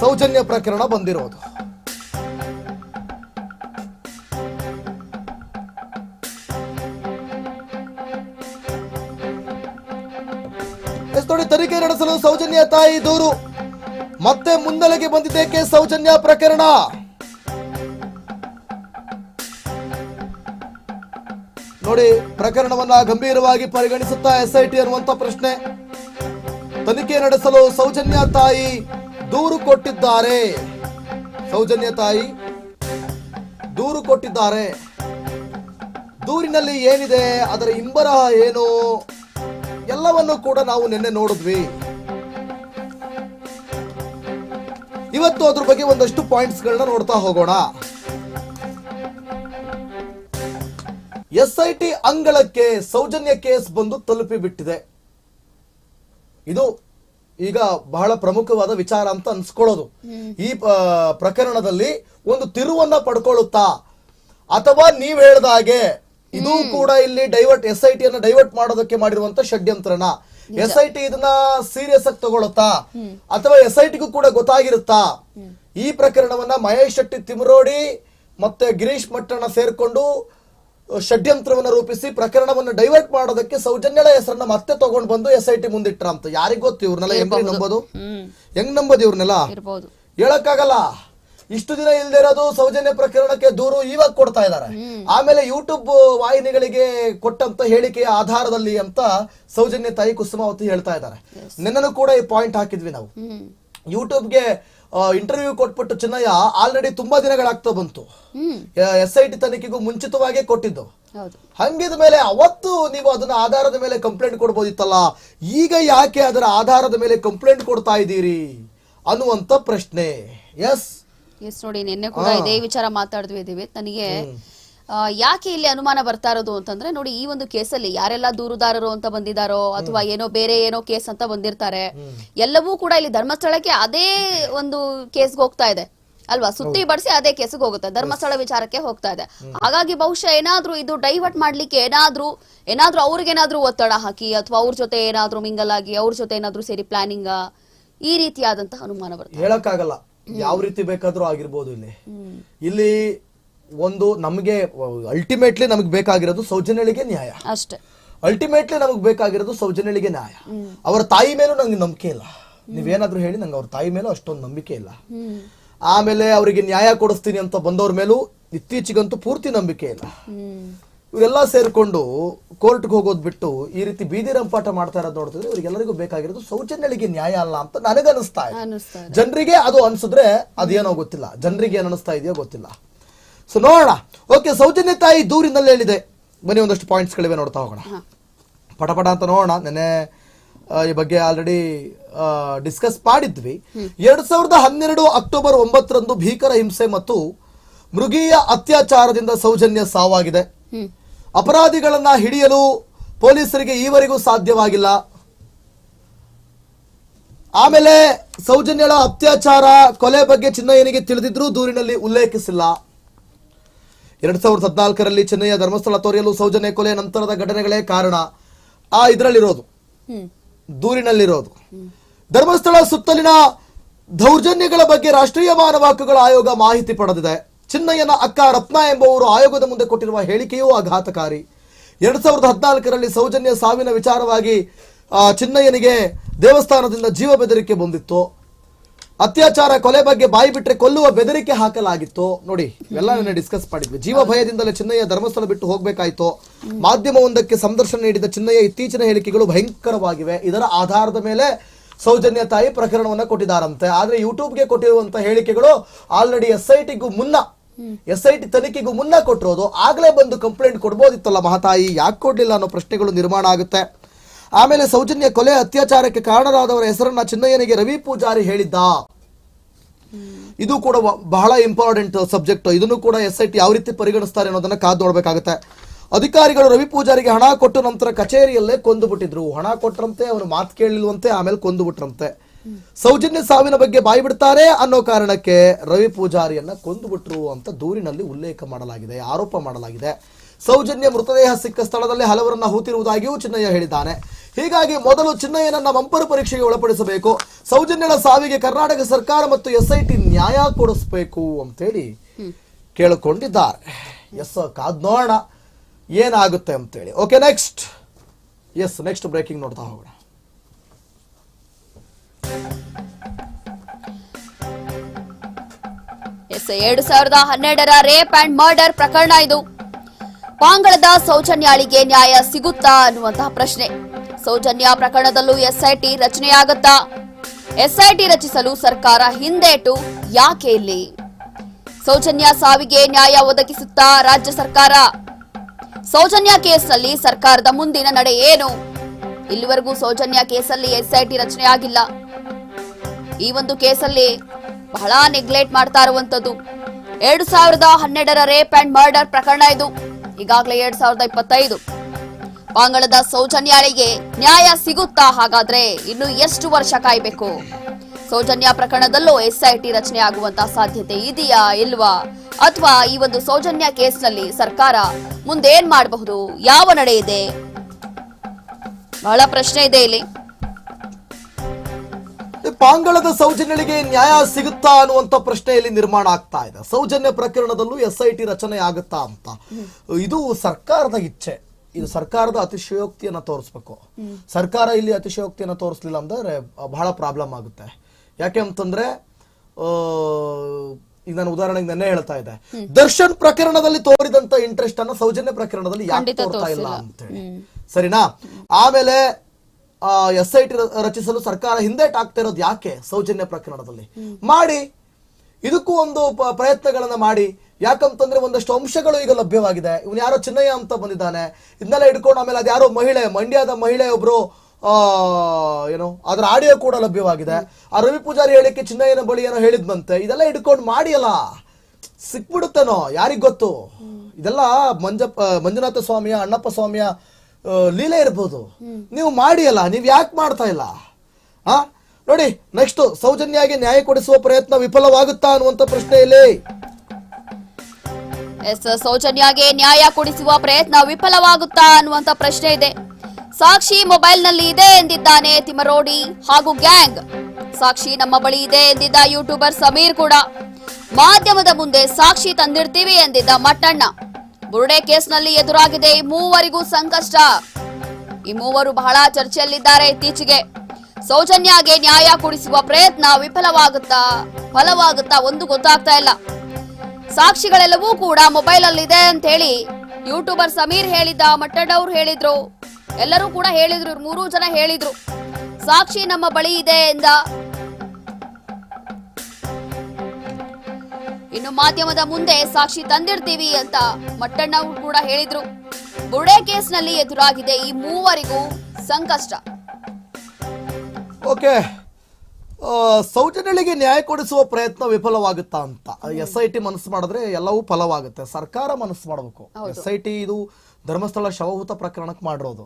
ಸೌಜನ್ಯ ಪ್ರಕರಣ ಬಂದಿರೋದು. ನೋಡಿ, ತನಿಖೆ ನಡೆಸಲು ಸೌಜನ್ಯ ತಾಯಿ ದೂರು. ಮತ್ತೆ ಮುನ್ನೆಲೆಗೆ ಬಂದಿದ್ದೇಕೆ ಸೌಜನ್ಯ ಪ್ರಕರಣ. ನೋಡಿ, ಪ್ರಕರಣವನ್ನ ಗಂಭೀರವಾಗಿ ಪರಿಗಣಿಸುತ್ತಾ ಎಸ್ಐಟಿ ಅನ್ನುವಂತ ಪ್ರಶ್ನೆ. ತನಿಖೆ ನಡೆಸಲು ಸೌಜನ್ಯ ತಾಯಿ ದೂರು ಕೊಟ್ಟಿದ್ದಾರೆ. ಸೌಜನ್ಯ ತಾಯಿ, ದೂರು ಕೊಟ್ಟಿದ್ದಾರೆ. ದೂರಿನಲ್ಲಿ ಏನಿದೆ, ಅದರ ಇಂಬರಹ ಏನು, ಎಲ್ಲವನ್ನು ಕೂಡ ನಾವು ನಿನ್ನೆ ನೋಡಿದ್ವಿ. ಇವತ್ತು ಅದ್ರ ಬಗ್ಗೆ ಒಂದಷ್ಟು ಪಾಯಿಂಟ್ಸ್ ಗಳನ್ನ ನೋಡ್ತಾ ಹೋಗೋಣ. ಎಸ್ ಐ ಟಿ ಅಂಗಳಕ್ಕೆ ಸೌಜನ್ಯ ಕೇಸ್ ಬಂದು ತಲುಪಿ ಬಿಟ್ಟಿದೆ ಇದು ಈಗ ಬಹಳ ಪ್ರಮುಖವಾದ ವಿಚಾರ ಅಂತ ಅನ್ಸ್ಕೊಳ್ಳೋದು. ಈ ಪ್ರಕರಣದಲ್ಲಿ ಒಂದು ತಿರುವನ್ನ ಪಡ್ಕೊಳ್ಳುತ್ತಾ? ಅಥವಾ ನೀವ್ ಹೇಳ್ದ ಹಾಗೆ ಇದು ಕೂಡ ಇಲ್ಲಿ ಡೈವರ್ಟ್ ಎಸ್ ಐ ಟಿ ಅನ್ನ ಡೈವರ್ಟ್ ಮಾಡೋದಕ್ಕೆ ಮಾಡಿರುವಂತ ಷಡ್ಯಂತ್ರನ. ಎಸ್ ಐ ಟಿ ಇದನ್ನ ಸೀರಿಯಸ್ ಆಗಿ ತಗೊಳುತ್ತಾ ಅಥವಾ ಎಸ್ ಐ ಟಿಗೂ ಕೂಡ ಗೊತ್ತಾಗಿರುತ್ತಾ? ಈ ಪ್ರಕರಣವನ್ನ ಮಹೇಶ್ ಶೆಟ್ಟಿ ತಿಮರೋಡಿ ಮತ್ತೆ ಗಿರೀಶ್ ಮಟ್ಟಣ್ಣ ಸೇರ್ಕೊಂಡು ಷಡ್ಯಂತ್ರವನ್ನು ರೂಪಿಸಿ ಪ್ರಕರಣವನ್ನು ಡೈವರ್ಟ್ ಮಾಡೋದಕ್ಕೆ ಸೌಜನ್ಯಳ ಹೆಸರನ್ನ ಮತ್ತೆ ತಗೊಂಡ್ ಬಂದು ಎಸ್ ಐ ಟಿ ಮುಂದಿಟ್ರ ಅಂತ. ಯಾರಿಗ್ ಗೊತ್ತು ಇವ್ರನ್ನೆಲ್ಲ ಹೆಂಗ್ ನಂಬೋದು? ಹೆಂಗ್ ನಂಬೋದು ಇವ್ರನ್ನೆಲ್ಲ? ಹೇಳಕ್ಕಾಗಲ್ಲ. ಇಷ್ಟು ದಿನ ಇಲ್ದೇ ಇರೋದು ಸೌಜನ್ಯ ಪ್ರಕರಣಕ್ಕೆ ದೂರು ಇವಾಗ ಕೊಡ್ತಾ ಇದ್ದಾರೆ. ಆಮೇಲೆ ಯೂಟ್ಯೂಬ್ ವಾಹಿನಿಗಳಿಗೆ ಕೊಟ್ಟಂತ ಹೇಳಿಕೆಯ ಆಧಾರದಲ್ಲಿ ಅಂತ ಸೌಜನ್ಯ ತಾಯಿ ಕುಸುಮಾವತಿ ಹೇಳ್ತಾ ಇದ್ದಾರೆ. ನಿನ್ನನು ಕೂಡ ಈ ಪಾಯಿಂಟ್ ಹಾಕಿದ್ವಿ ನಾವು. ಯೂಟ್ಯೂಬ್ಗೆ ಇಂಟರ್ವ್ಯೂ ಕೊಟ್ಬಿಟ್ಟು ಚಿನ್ನಯ್ಯ ಆಲ್ರೆಡಿ ತುಂಬಾ ದಿನಗಳಾಗ್ತಾ ಬಂತು. ಎಸ್ ಐ ಟಿ ತನಿಖೆಗೂ ಮುಂಚಿತವಾಗೇ ಕೊಟ್ಟಿದ್ದು. ಹಂಗಿದ ಮೇಲೆ ಅವತ್ತು ನೀವು ಅದನ್ನ ಆಧಾರದ ಮೇಲೆ ಕಂಪ್ಲೇಂಟ್ ಕೊಡ್ಬೋದಿತ್ತಲ್ಲ ಈಗ ಯಾಕೆ ಅದರ ಆಧಾರದ ಮೇಲೆ ಕಂಪ್ಲೇಂಟ್ ಕೊಡ್ತಾ ಇದ್ದೀರಿ ಅನ್ನುವಂತ ಪ್ರಶ್ನೆ. ಎಸ್ ಎಸ್ ನೋಡಿ ನಿನ್ನೆ ಕೂಡ ಇದೇ ವಿಚಾರ ಮಾತಾಡಿದ್ವಿ ಇದೀವಿ ನನಗೆ ಯಾಕೆ ಇಲ್ಲಿ ಅನುಮಾನ ಬರ್ತಾ ಇರೋದು ಅಂತಂದ್ರೆ ನೋಡಿ ಈ ಒಂದು ಕೇಸಲ್ಲಿ ಯಾರೆಲ್ಲ ದೂರುದಾರರು ಅಂತ ಬಂದಿದಾರೋ ಅಥವಾ ಏನೋ ಬೇರೆ ಏನೋ ಕೇಸ್ ಅಂತ ಬಂದಿರ್ತಾರೆ ಎಲ್ಲವೂ ಕೂಡ ಇಲ್ಲಿ ಧರ್ಮಸ್ಥಳಕ್ಕೆ ಅದೇ ಒಂದು ಕೇಸ್ಗೆ ಹೋಗ್ತಾ ಇದೆ. ಅಲ್ವಾ? ಸುತ್ತಿ ಬಡಿಸಿ ಅದೇ ಕೇಸಿಗೆ ಹೋಗುತ್ತೆ. ಧರ್ಮಸ್ಥಳ ವಿಚಾರಕ್ಕೆ ಹೋಗ್ತಾ ಇದೆ. ಹಾಗಾಗಿ ಬಹುಶಃ ಏನಾದ್ರೂ ಇದು ಡೈವರ್ಟ್ ಮಾಡ್ಲಿಕ್ಕೆ ಏನಾದ್ರೂ ಏನಾದ್ರೂ ಅವ್ರಿಗೇನಾದ್ರೂ ಒತ್ತಡ ಹಾಕಿ ಅಥವಾ ಅವ್ರ ಜೊತೆ ಏನಾದ್ರೂ ಮಿಂಗಲ್ ಆಗಿ ಅವ್ರ ಜೊತೆ ಏನಾದ್ರೂ ಸೇರಿ ಪ್ಲಾನಿಂಗ್ ಈ ರೀತಿಯಾದಂತಹ ಅನುಮಾನ ಬರುತ್ತೆ ಹೇಳಕ್ಕಾಗಲ್ಲ. ಯಾವ ರೀತಿ ಬೇಕಾದ್ರೂ ಆಗಿರ್ಬೋದು ಇಲ್ಲಿ. ಇಲ್ಲಿ ಒಂದು ನಮಗೆ ಅಲ್ಟಿಮೇಟ್ಲಿ ನಮಗೆ ಬೇಕಾಗಿರೋದು ಸೌಜನ್ಯಳಿಗೆ ನ್ಯಾಯ. ಅಷ್ಟೇ. ಅಲ್ಟಿಮೇಟ್ಲಿ ನಮಗೆ ಬೇಕಾಗಿರೋದು ಸೌಜನ್ಯಳಿಗೆ ನ್ಯಾಯ. ಅವರ ತಾಯಿ ಮೇಲೂ ನಂಗೆ ನಂಬಿಕೆ ಇಲ್ಲ. ನೀವೇನಾದ್ರೂ ಹೇಳಿ ನಂಗೆ ಅವ್ರ ತಾಯಿ ಮೇಲೂ ಅಷ್ಟೊಂದು ನಂಬಿಕೆ ಇಲ್ಲ. ಆಮೇಲೆ ಅವರಿಗೆ ನ್ಯಾಯ ಕೊಡಿಸ್ತೀನಿ ಅಂತ ಬಂದವ್ರ ಮೇಲೂ ಇತ್ತೀಚೆಗಂತೂ ಪೂರ್ತಿ ನಂಬಿಕೆ ಇಲ್ಲ. ಇವೆಲ್ಲ ಇವರೆಲ್ಲ ಸೇರ್ಕೊಂಡು ಕೋರ್ಟ್ಗೆ ಹೋಗೋದ್ ಬಿಟ್ಟು ಈ ರೀತಿ ಬೀದಿ ರಂಪಾಟ ಮಾಡ್ತಾ ಇರೋದು ನೋಡಿದ್ರೆ ಇವರಿಗೆಲ್ಲರಿಗೂ ಬೇಕಾಗಿರೋದು ಸೌಜನ್ಯಳಿಗೆ ನ್ಯಾಯ ಅಲ್ಲ ಅಂತ ನನಗನ್ನಿಸ್ತಾ ಇದೆ. ಜನರಿಗೆ ಅದು ಅನ್ಸಿದ್ರೆ ಅದೇನೋ ಗೊತ್ತಿಲ್ಲ. ಜನರಿಗೆ ಏನ್ ಅನಿಸ್ತಾ ಇದೆಯೋ ಗೊತ್ತಿಲ್ಲ. ಸೊ ನೋಡೋಣ. ಓಕೆ ಸೌಜನ್ಯ ತಾಯಿ ದೂರಿನಲ್ಲಿ ಹೇಳಿದೆ. ಬನ್ನಿ ಒಂದಷ್ಟು ಪಾಯಿಂಟ್ಸ್ಗಳಿವೆ ನೋಡ್ತಾ ಹೋಗೋಣ. ಪಟ ಪಟಪಟ ಅಂತ ನೋಡೋಣ. ನೆನೆ ಈ ಬಗ್ಗೆ ಆಲ್ರೆಡಿ ಡಿಸ್ಕಸ್ ಮಾಡಿದ್ವಿ. ಎರಡ್ ಸಾವಿರದ ಹನ್ನೆರಡು ಅಕ್ಟೋಬರ್ ಒಂಬತ್ತರಂದು ಭೀಕರ ಹಿಂಸೆ ಮತ್ತು ಮೃಗೀಯ ಅತ್ಯಾಚಾರದಿಂದ ಸೌಜನ್ಯ ಸಾವಾಗಿದೆ. ಅಪರಾಧಿಗಳನ್ನ ಹಿಡಿಯಲು ಪೊಲೀಸರಿಗೆ ಈವರೆಗೂ ಸಾಧ್ಯವಾಗಿಲ್ಲ. ಆಮೇಲೆ ಸೌಜನ್ಯಳ ಅತ್ಯಾಚಾರ ಕೊಲೆ ಬಗ್ಗೆ ಚಿನ್ನಯ್ಯನಿಗೆ ತಿಳಿದಿದ್ರೂ ದೂರಿನಲ್ಲಿ ಉಲ್ಲೇಖಿಸಿಲ್ಲ. ಎರಡ್ ಸಾವಿರದ ಹದಿನಾಲ್ಕರಲ್ಲಿ ಚೆನ್ನೈಯ ಧರ್ಮಸ್ಥಳ ತೊರೆಯಲು ಸೌಜನ್ಯ ಕೊಲೆ ನಂತರದ ಘಟನೆಗಳೇ ಕಾರಣ. ಆ ಇದರಲ್ಲಿರೋದು. ದೂರಿನಲ್ಲಿರೋದು. ಧರ್ಮಸ್ಥಳ ಸುತ್ತಲಿನ ದೌರ್ಜನ್ಯಗಳ ಬಗ್ಗೆ ರಾಷ್ಟ್ರೀಯ ಮಾನವ ಹಕ್ಕುಗಳ ಆಯೋಗ ಮಾಹಿತಿ ಪಡೆದಿದೆ. ಚಿನ್ನಯ್ಯನ ಅಕ್ಕ ರತ್ನ ಎಂಬುವರು ಆಯೋಗದ ಮುಂದೆ ಕೊಟ್ಟಿರುವ ಹೇಳಿಕೆಯೂ ಆಘಾತಕಾರಿ. ಎರಡ್ ಸಾವಿರದ ಹದಿನಾಲ್ಕರಲ್ಲಿ ಸೌಜನ್ಯ ಸಾವಿನ ವಿಚಾರವಾಗಿ ಚಿನ್ನಯ್ಯನಿಗೆ ದೇವಸ್ಥಾನದಿಂದ ಜೀವ ಬೆದರಿಕೆ ಬಂದಿತ್ತು. ಅತ್ಯಾಚಾರ ಕೊಲೆ ಬಗ್ಗೆ ಬಾಯಿ ಬಿಟ್ರೆ ಕೊಲ್ಲುವ ಬೆದರಿಕೆ ಹಾಕಲಾಗಿತ್ತು. ನೋಡಿ ಎಲ್ಲ ಡಿಸ್ಕಸ್ ಮಾಡಿದ್ವಿ. ಜೀವ ಭಯದಿಂದಲೇ ಚಿನ್ನಯ್ಯ ಧರ್ಮಸ್ಥಳ ಬಿಟ್ಟು ಹೋಗ್ಬೇಕಾಯ್ತು. ಮಾಧ್ಯಮವೊಂದಕ್ಕೆ ಸಂದರ್ಶನ ನೀಡಿದ ಚಿನ್ನಯ್ಯ ಇತ್ತೀಚಿನ ಹೇಳಿಕೆಗಳು ಭಯಂಕರವಾಗಿವೆ. ಇದರ ಆಧಾರದ ಮೇಲೆ ಸೌಜನ್ಯ ತಾಯಿ ಪ್ರಕರಣವನ್ನ ಕೊಟ್ಟಿದ್ದಾರಂತೆ. ಆದ್ರೆ ಯೂಟ್ಯೂಬ್ಗೆ ಕೊಟ್ಟಿರುವಂತ ಹೇಳಿಕೆಗಳು ಆಲ್ರೆಡಿ ಎಸ್ ಐ ಮುನ್ನ ಎಸ್ ಐ ತನಿಖೆಗೂ ಮುನ್ನ ಕೊಟ್ಟಿರೋದು. ಆಗ್ಲೇ ಬಂದು ಕಂಪ್ಲೇಂಟ್ ಕೊಡ್ಬೋದಿತ್ತಲ್ಲ ಮಹಾತಾಯಿ? ಯಾಕೆ ಕೊಡ್ಲಿಲ್ಲ ಅನ್ನೋ ಪ್ರಶ್ನೆಗಳು ನಿರ್ಮಾಣ ಆಗುತ್ತೆ. ಆಮೇಲೆ ಸೌಜನ್ಯ ಕೊಲೆ ಅತ್ಯಾಚಾರಕ್ಕೆ ಕಾರಣರಾದವರ ಹೆಸರನ್ನ ಚಿನ್ನಯ್ಯನಿಗೆ ರವಿ ಪೂಜಾರಿ ಹೇಳಿದ್ದ. ಇದು ಕೂಡ ಬಹಳ ಇಂಪಾರ್ಟೆಂಟ್ ಸಬ್ಜೆಕ್ಟ್ ಇದನ್ನು ಕೂಡ ಎಸ್ ಐ ಟಿ ಯಾವ ರೀತಿ ಪರಿಗಣಿಸ್ತಾರೆ ಅನ್ನೋದನ್ನ ಕಾದು ನೋಡ್ಬೇಕಾಗುತ್ತೆ. ಅಧಿಕಾರಿಗಳು ರವಿ ಪೂಜಾರಿಗೆ ಹಣ ಕೊಟ್ಟು ನಂತರ ಕಚೇರಿಯಲ್ಲೇ ಕೊಂದು ಬಿಟ್ಟಿದ್ರು. ಹಣ ಕೊಟ್ರಂತೆ ಅವರು ಮಾತು ಕೇಳಿಲ್ವಂತೆ, ಆಮೇಲೆ ಕೊಂದು ಬಿಟ್ರಂತೆ. ಸೌಜನ್ಯ ಸಾವಿನ ಬಗ್ಗೆ ಬಾಯಿ ಬಿಡ್ತಾರೆ ಅನ್ನೋ ಕಾರಣಕ್ಕೆ ರವಿ ಪೂಜಾರಿಯನ್ನ ಕೊಂದು ಬಿಟ್ರು ಅಂತ ದೂರಿನಲ್ಲಿ ಉಲ್ಲೇಖ ಮಾಡಲಾಗಿದೆ, ಆರೋಪ ಮಾಡಲಾಗಿದೆ. ಸೌಜನ್ಯ ಮೃತದೇಹ ಸಿಕ್ಕ ಸ್ಥಳದಲ್ಲಿ ಹಲವರನ್ನ ಹೂತಿರುವುದಾಗಿಯೂ ಚಿನ್ನಯ್ಯ ಹೇಳಿದ್ದಾನೆ. ಹೀಗಾಗಿ ಮೊದಲು ಚಿನ್ನಯ್ಯನನ್ನ ಮಂಪರು ಪರೀಕ್ಷೆಗೆ ಒಳಪಡಿಸಬೇಕು. ಸೌಜನ್ಯಳ ಸಾವಿಗೆ ಕರ್ನಾಟಕ ಸರ್ಕಾರ ಮತ್ತು ಎಸ್ಐಟಿ ನ್ಯಾಯ ಕೊಡಿಸಬೇಕು ಅಂತೇಳಿ ಕೇಳಿಕೊಂಡಿದ್ದಾರೆ. ಎಸ್ ಕಾದ್ ನೋಡೋಣ. ಏನಾಗುತ್ತೆ ಅಂತೇಳಿ. Okay next yes next breaking ನೋಡ್ತಾ ಹೋಗೋಣ. ಎಸ್ ಎರಡು ಸಾವಿರದ ಹನ್ನೆರಡರ ರೇಪ್ ಅಂಡ್ ಮರ್ಡರ್ ಪ್ರಕರಣ ಇದು. ಪಾಂಗಳದ ಸೌಜನ್ಯಾಳಿಗೆ ನ್ಯಾಯ ಸಿಗುತ್ತಾ ಅನ್ನುವಂತಹ ಪ್ರಶ್ನೆ. ಸೌಜನ್ಯ ಪ್ರಕರಣದಲ್ಲೂ ಎಸ್ಐಟಿ ರಚನೆಯಾಗುತ್ತಾ? ಎಸ್ಐಟಿ ರಚಿಸಲು ಸರ್ಕಾರ ಹಿಂದೇಟು, ಯಾಕೆ ಇಲ್ಲಿ? ಸೌಜನ್ಯ ಸಾವಿಗೆ ನ್ಯಾಯ ಒದಗಿಸುತ್ತಾ ರಾಜ್ಯ ಸರ್ಕಾರ? ಸೌಜನ್ಯ ಕೇಸ್ನಲ್ಲಿ ಸರ್ಕಾರದ ಮುಂದಿನ ನಡೆ ಏನು? ಇಲ್ಲಿವರೆಗೂ ಸೌಜನ್ಯ ಕೇಸಲ್ಲಿ ಎಸ್ಐಟಿ ರಚನೆಯಾಗಿಲ್ಲ. ಈ ಒಂದು ಕೇಸಲ್ಲಿ ಬಹಳ ನೆಗ್ಲೆಕ್ಟ್ ಮಾಡ್ತಾ ಇರುವಂತದ್ದು ಎರಡು ಸಾವಿರದ ಹನ್ನೆರಡರ ರೇಪ್ ಅಂಡ್ ಮರ್ಡರ್ ಪ್ರಕರಣ ಇದು. ಈಗಾಗಲೇ ಎರಡ್ ಸಾವಿರದ ಇಪ್ಪತ್ತೈದು. ಪಾಂಗಳದ ಸೌಜನ್ಯಾಳಿಗೆ ನ್ಯಾಯ ಸಿಗುತ್ತಾ ಹಾಗಾದ್ರೆ ಇನ್ನು ಎಷ್ಟು ವರ್ಷ ಕಾಯ್ಬೇಕು? ಸೌಜನ್ಯ ಪ್ರಕರಣದಲ್ಲೂ ಎಸ್ಐಟಿ ರಚನೆ ಆಗುವಂತಹ ಸಾಧ್ಯತೆ ಇದೆಯಾ ಇಲ್ವಾ? ಅಥವಾ ಈ ಒಂದು ಸೌಜನ್ಯ ಕೇಸ್ನಲ್ಲಿ ಸರ್ಕಾರ ಮುಂದೇನ್ ಮಾಡಬಹುದು? ಯಾವ ನಡೆ ಇದೆ? ಬಹಳ ಪ್ರಶ್ನೆ ಇದೆ ಇಲ್ಲಿ. ಪಾಂಗಳದ ಸೌಜನ್ಯಳಿಗೆ ನ್ಯಾಯ ಸಿಗುತ್ತಾ ಅನ್ನುವಂತ ಪ್ರಶ್ನೆಯಲ್ಲಿ ನಿರ್ಮಾಣ ಆಗ್ತಾ ಇದೆ. ಸೌಜನ್ಯ ಪ್ರಕರಣದಲ್ಲೂ ಎಸ್ ಐ ಟಿ ರಚನೆ ಆಗುತ್ತಾ ಅಂತ. ಇದು ಸರ್ಕಾರದ ಇಚ್ಛೆ. ಇದು ಸರ್ಕಾರದ ಅತಿಶಯೋಕ್ತಿಯನ್ನ ತೋರಿಸ್ಬೇಕು. ಸರ್ಕಾರ ಇಲ್ಲಿ ಅತಿಶಯೋಕ್ತಿಯನ್ನ ತೋರಿಸ್ಲಿಲ್ಲ ಅಂದ್ರೆ ಬಹಳ ಪ್ರಾಬ್ಲಮ್ ಆಗುತ್ತೆ. ಯಾಕೆ ಅಂತಂದ್ರೆ ಈಗ ನಾನು ಉದಾಹರಣೆಗೆ ನೆನ್ನೆ ಹೇಳ್ತಾ ಇದ್ದೆ. ದರ್ಶನ್ ಪ್ರಕರಣದಲ್ಲಿ ತೋರಿದಂತ ಇಂಟ್ರೆಸ್ಟ್ ಅನ್ನ ಸೌಜನ್ಯ ಪ್ರಕರಣದಲ್ಲಿ ಯಾಕೆ ತೋರ್ತಾ ಇಲ್ಲ ಅಂತ ಹೇಳಿ. ಸರಿನಾ? ಆಮೇಲೆ ಎಸ್ ಐ ಟಿ ರಚಿಸಲು ಸರ್ಕಾರ ಹಿಂದೇಟ್ ಆಗ್ತಾ ಇರೋದು ಯಾಕೆ ಸೌಜನ್ಯ ಪ್ರಕರಣದಲ್ಲಿ? ಮಾಡಿ. ಇದಕ್ಕೂ ಒಂದು ಪ್ರಯತ್ನಗಳನ್ನ ಮಾಡಿ. ಯಾಕಂತಂದ್ರೆ ಒಂದಷ್ಟು ಅಂಶಗಳು ಈಗ ಲಭ್ಯವಾಗಿದೆ. ಇವನು ಯಾರೋ ಚಿನ್ನಯ್ಯ ಅಂತ ಬಂದಿದ್ದಾನೆ. ಇದನ್ನೆಲ್ಲ ಹಿಡ್ಕೊಂಡು ಆಮೇಲೆ ಅದ್ಯಾರೋ ಮಹಿಳೆ ಮಂಡ್ಯದ ಮಹಿಳೆ ಒಬ್ರು ಆ ಏನು ಅದರ ಆಡಿಯೋ ಕೂಡ ಲಭ್ಯವಾಗಿದೆ. ಆ ರವಿ ಪೂಜಾರಿ ಹೇಳಿಕೆ ಚಿನ್ನಯ್ಯನ ಬಳಿ ಏನೋ ಹೇಳಿದ್ಮಂತೆ ಇದೆಲ್ಲ ಹಿಡ್ಕೊಂಡು ಮಾಡಿಯಲ್ಲ. ಸಿಕ್ಬಿಡುತ್ತೇನೋ? ಯಾರಿಗ್ ಗೊತ್ತು? ಇದೆಲ್ಲ ಮಂಜಪ್ಪ ಮಂಜುನಾಥ ಸ್ವಾಮಿಯ ಅಣ್ಣಪ್ಪ ಸ್ವಾಮಿಯ ಲೀಲೆ ಇರ್ಬೋದು. ನೀವು ಮಾಡಿಯಲ್ಲ, ನೀವು ಯಾಕೆ ಮಾಡ್ತಾ ಇಲ್ಲ? ಆ? ನೋಡಿ ನೆಕ್ಸ್ಟ್ ಸೌಜನ್ಯಾಗಿ ನ್ಯಾಯ ಕೊಡಿಸುವ ಪ್ರಯತ್ನ ವಿಫಲವಾಗುತ್ತಾ ಅನ್ನುವಂತ ಪ್ರಶ್ನೆಯಲ್ಲಿ ಎಸ್, ಸೌಜನ್ಯಾಗೆ ನ್ಯಾಯ ಕೊಡಿಸುವ ಪ್ರಯತ್ನ ವಿಫಲವಾಗುತ್ತಾ ಅನ್ನುವಂತ ಪ್ರಶ್ನೆ ಇದೆ. ಸಾಕ್ಷಿ ಮೊಬೈಲ್ನಲ್ಲಿ ಇದೆ ಎಂದಿದ್ದಾನೆ ತಿಮರೋಡಿ ಹಾಗೂ ಗ್ಯಾಂಗ್. ಸಾಕ್ಷಿ ನಮ್ಮ ಬಳಿ ಇದೆ ಎಂದಿದ್ದ ಯೂಟ್ಯೂಬರ್ ಸಮೀರ್ ಕೂಡ. ಮಾಧ್ಯಮದ ಮುಂದೆ ಸಾಕ್ಷಿ ತಂದಿರ್ತೀವಿ ಎಂದಿದ್ದ ಮಟ್ಟಣ್ಣ. ಬುರುಡೆ ಕೇಸ್ನಲ್ಲಿ ಎದುರಾಗಿದೆ ಈ ಮೂವರಿಗೂ ಸಂಕಷ್ಟ. ಈ ಮೂವರು ಬಹಳ ಚರ್ಚೆಯಲ್ಲಿದ್ದಾರೆ ಇತ್ತೀಚೆಗೆ. ಸೌಜನ್ಯಗೆ ನ್ಯಾಯ ಕೊಡಿಸುವ ಪ್ರಯತ್ನ ವಿಫಲವಾಗುತ್ತಾ, ಫಲವಾಗುತ್ತಾ ಒಂದು ಗೊತ್ತಾಗ್ತಾ ಇಲ್ಲ. ಸಾಕ್ಷಿಗಳೆಲ್ಲವೂ ಕೂಡ ಮೊಬೈಲ್ ಅಲ್ಲಿ ಇದೆ ಅಂತ ಹೇಳಿ ಯೂಟ್ಯೂಬರ್ ಸಮೀರ್ ಹೇಳಿದ್ದ ಮಟ್ಟಣ್ಣವ್ರು ಹೇಳಿದ್ರು. ಎಲ್ಲರೂ ಕೂಡ ಹೇಳಿದ್ರು ಮೂರೂ ಜನ ಹೇಳಿದ್ರು. ಸಾಕ್ಷಿ ನಮ್ಮ ಬಳಿ ಇದೆ ಎಂದ ಇನ್ನು ಮಾಧ್ಯಮದ ಮುಂದೆ ಸಾಕ್ಷಿ ತಂದಿರ್ತೀವಿ ಅಂತ ಮಟ್ಟಣ್ಣ ಕೂಡ ಹೇಳಿದ್ರು. ಬುರ್ಡೆ ಕೇಸ್ನಲ್ಲಿ ಎದುರಾಗಿದೆ ಈ ಮೂವರಿಗೂ ಸಂಕಷ್ಟ. ಓಕೆ. ಸೌಜನ್ಯಳಿಗೆ ನ್ಯಾಯ ಕೊಡಿಸುವ ಪ್ರಯತ್ನ ವಿಫಲವಾಗುತ್ತಾ ಅಂತ. ಎಸ್ ಐ ಟಿ ಮನಸ್ಸು ಮಾಡಿದ್ರೆ ಎಲ್ಲವೂ ಫಲವಾಗುತ್ತೆ. ಸರ್ಕಾರ ಮನಸ್ಸು ಮಾಡಬೇಕು. ಎಸ್ ಐ ಟಿ ಇದು ಧರ್ಮಸ್ಥಳ ಶವಭೂತ ಪ್ರಕರಣಕ್ಕೆ ಮಾಡಿರೋದು.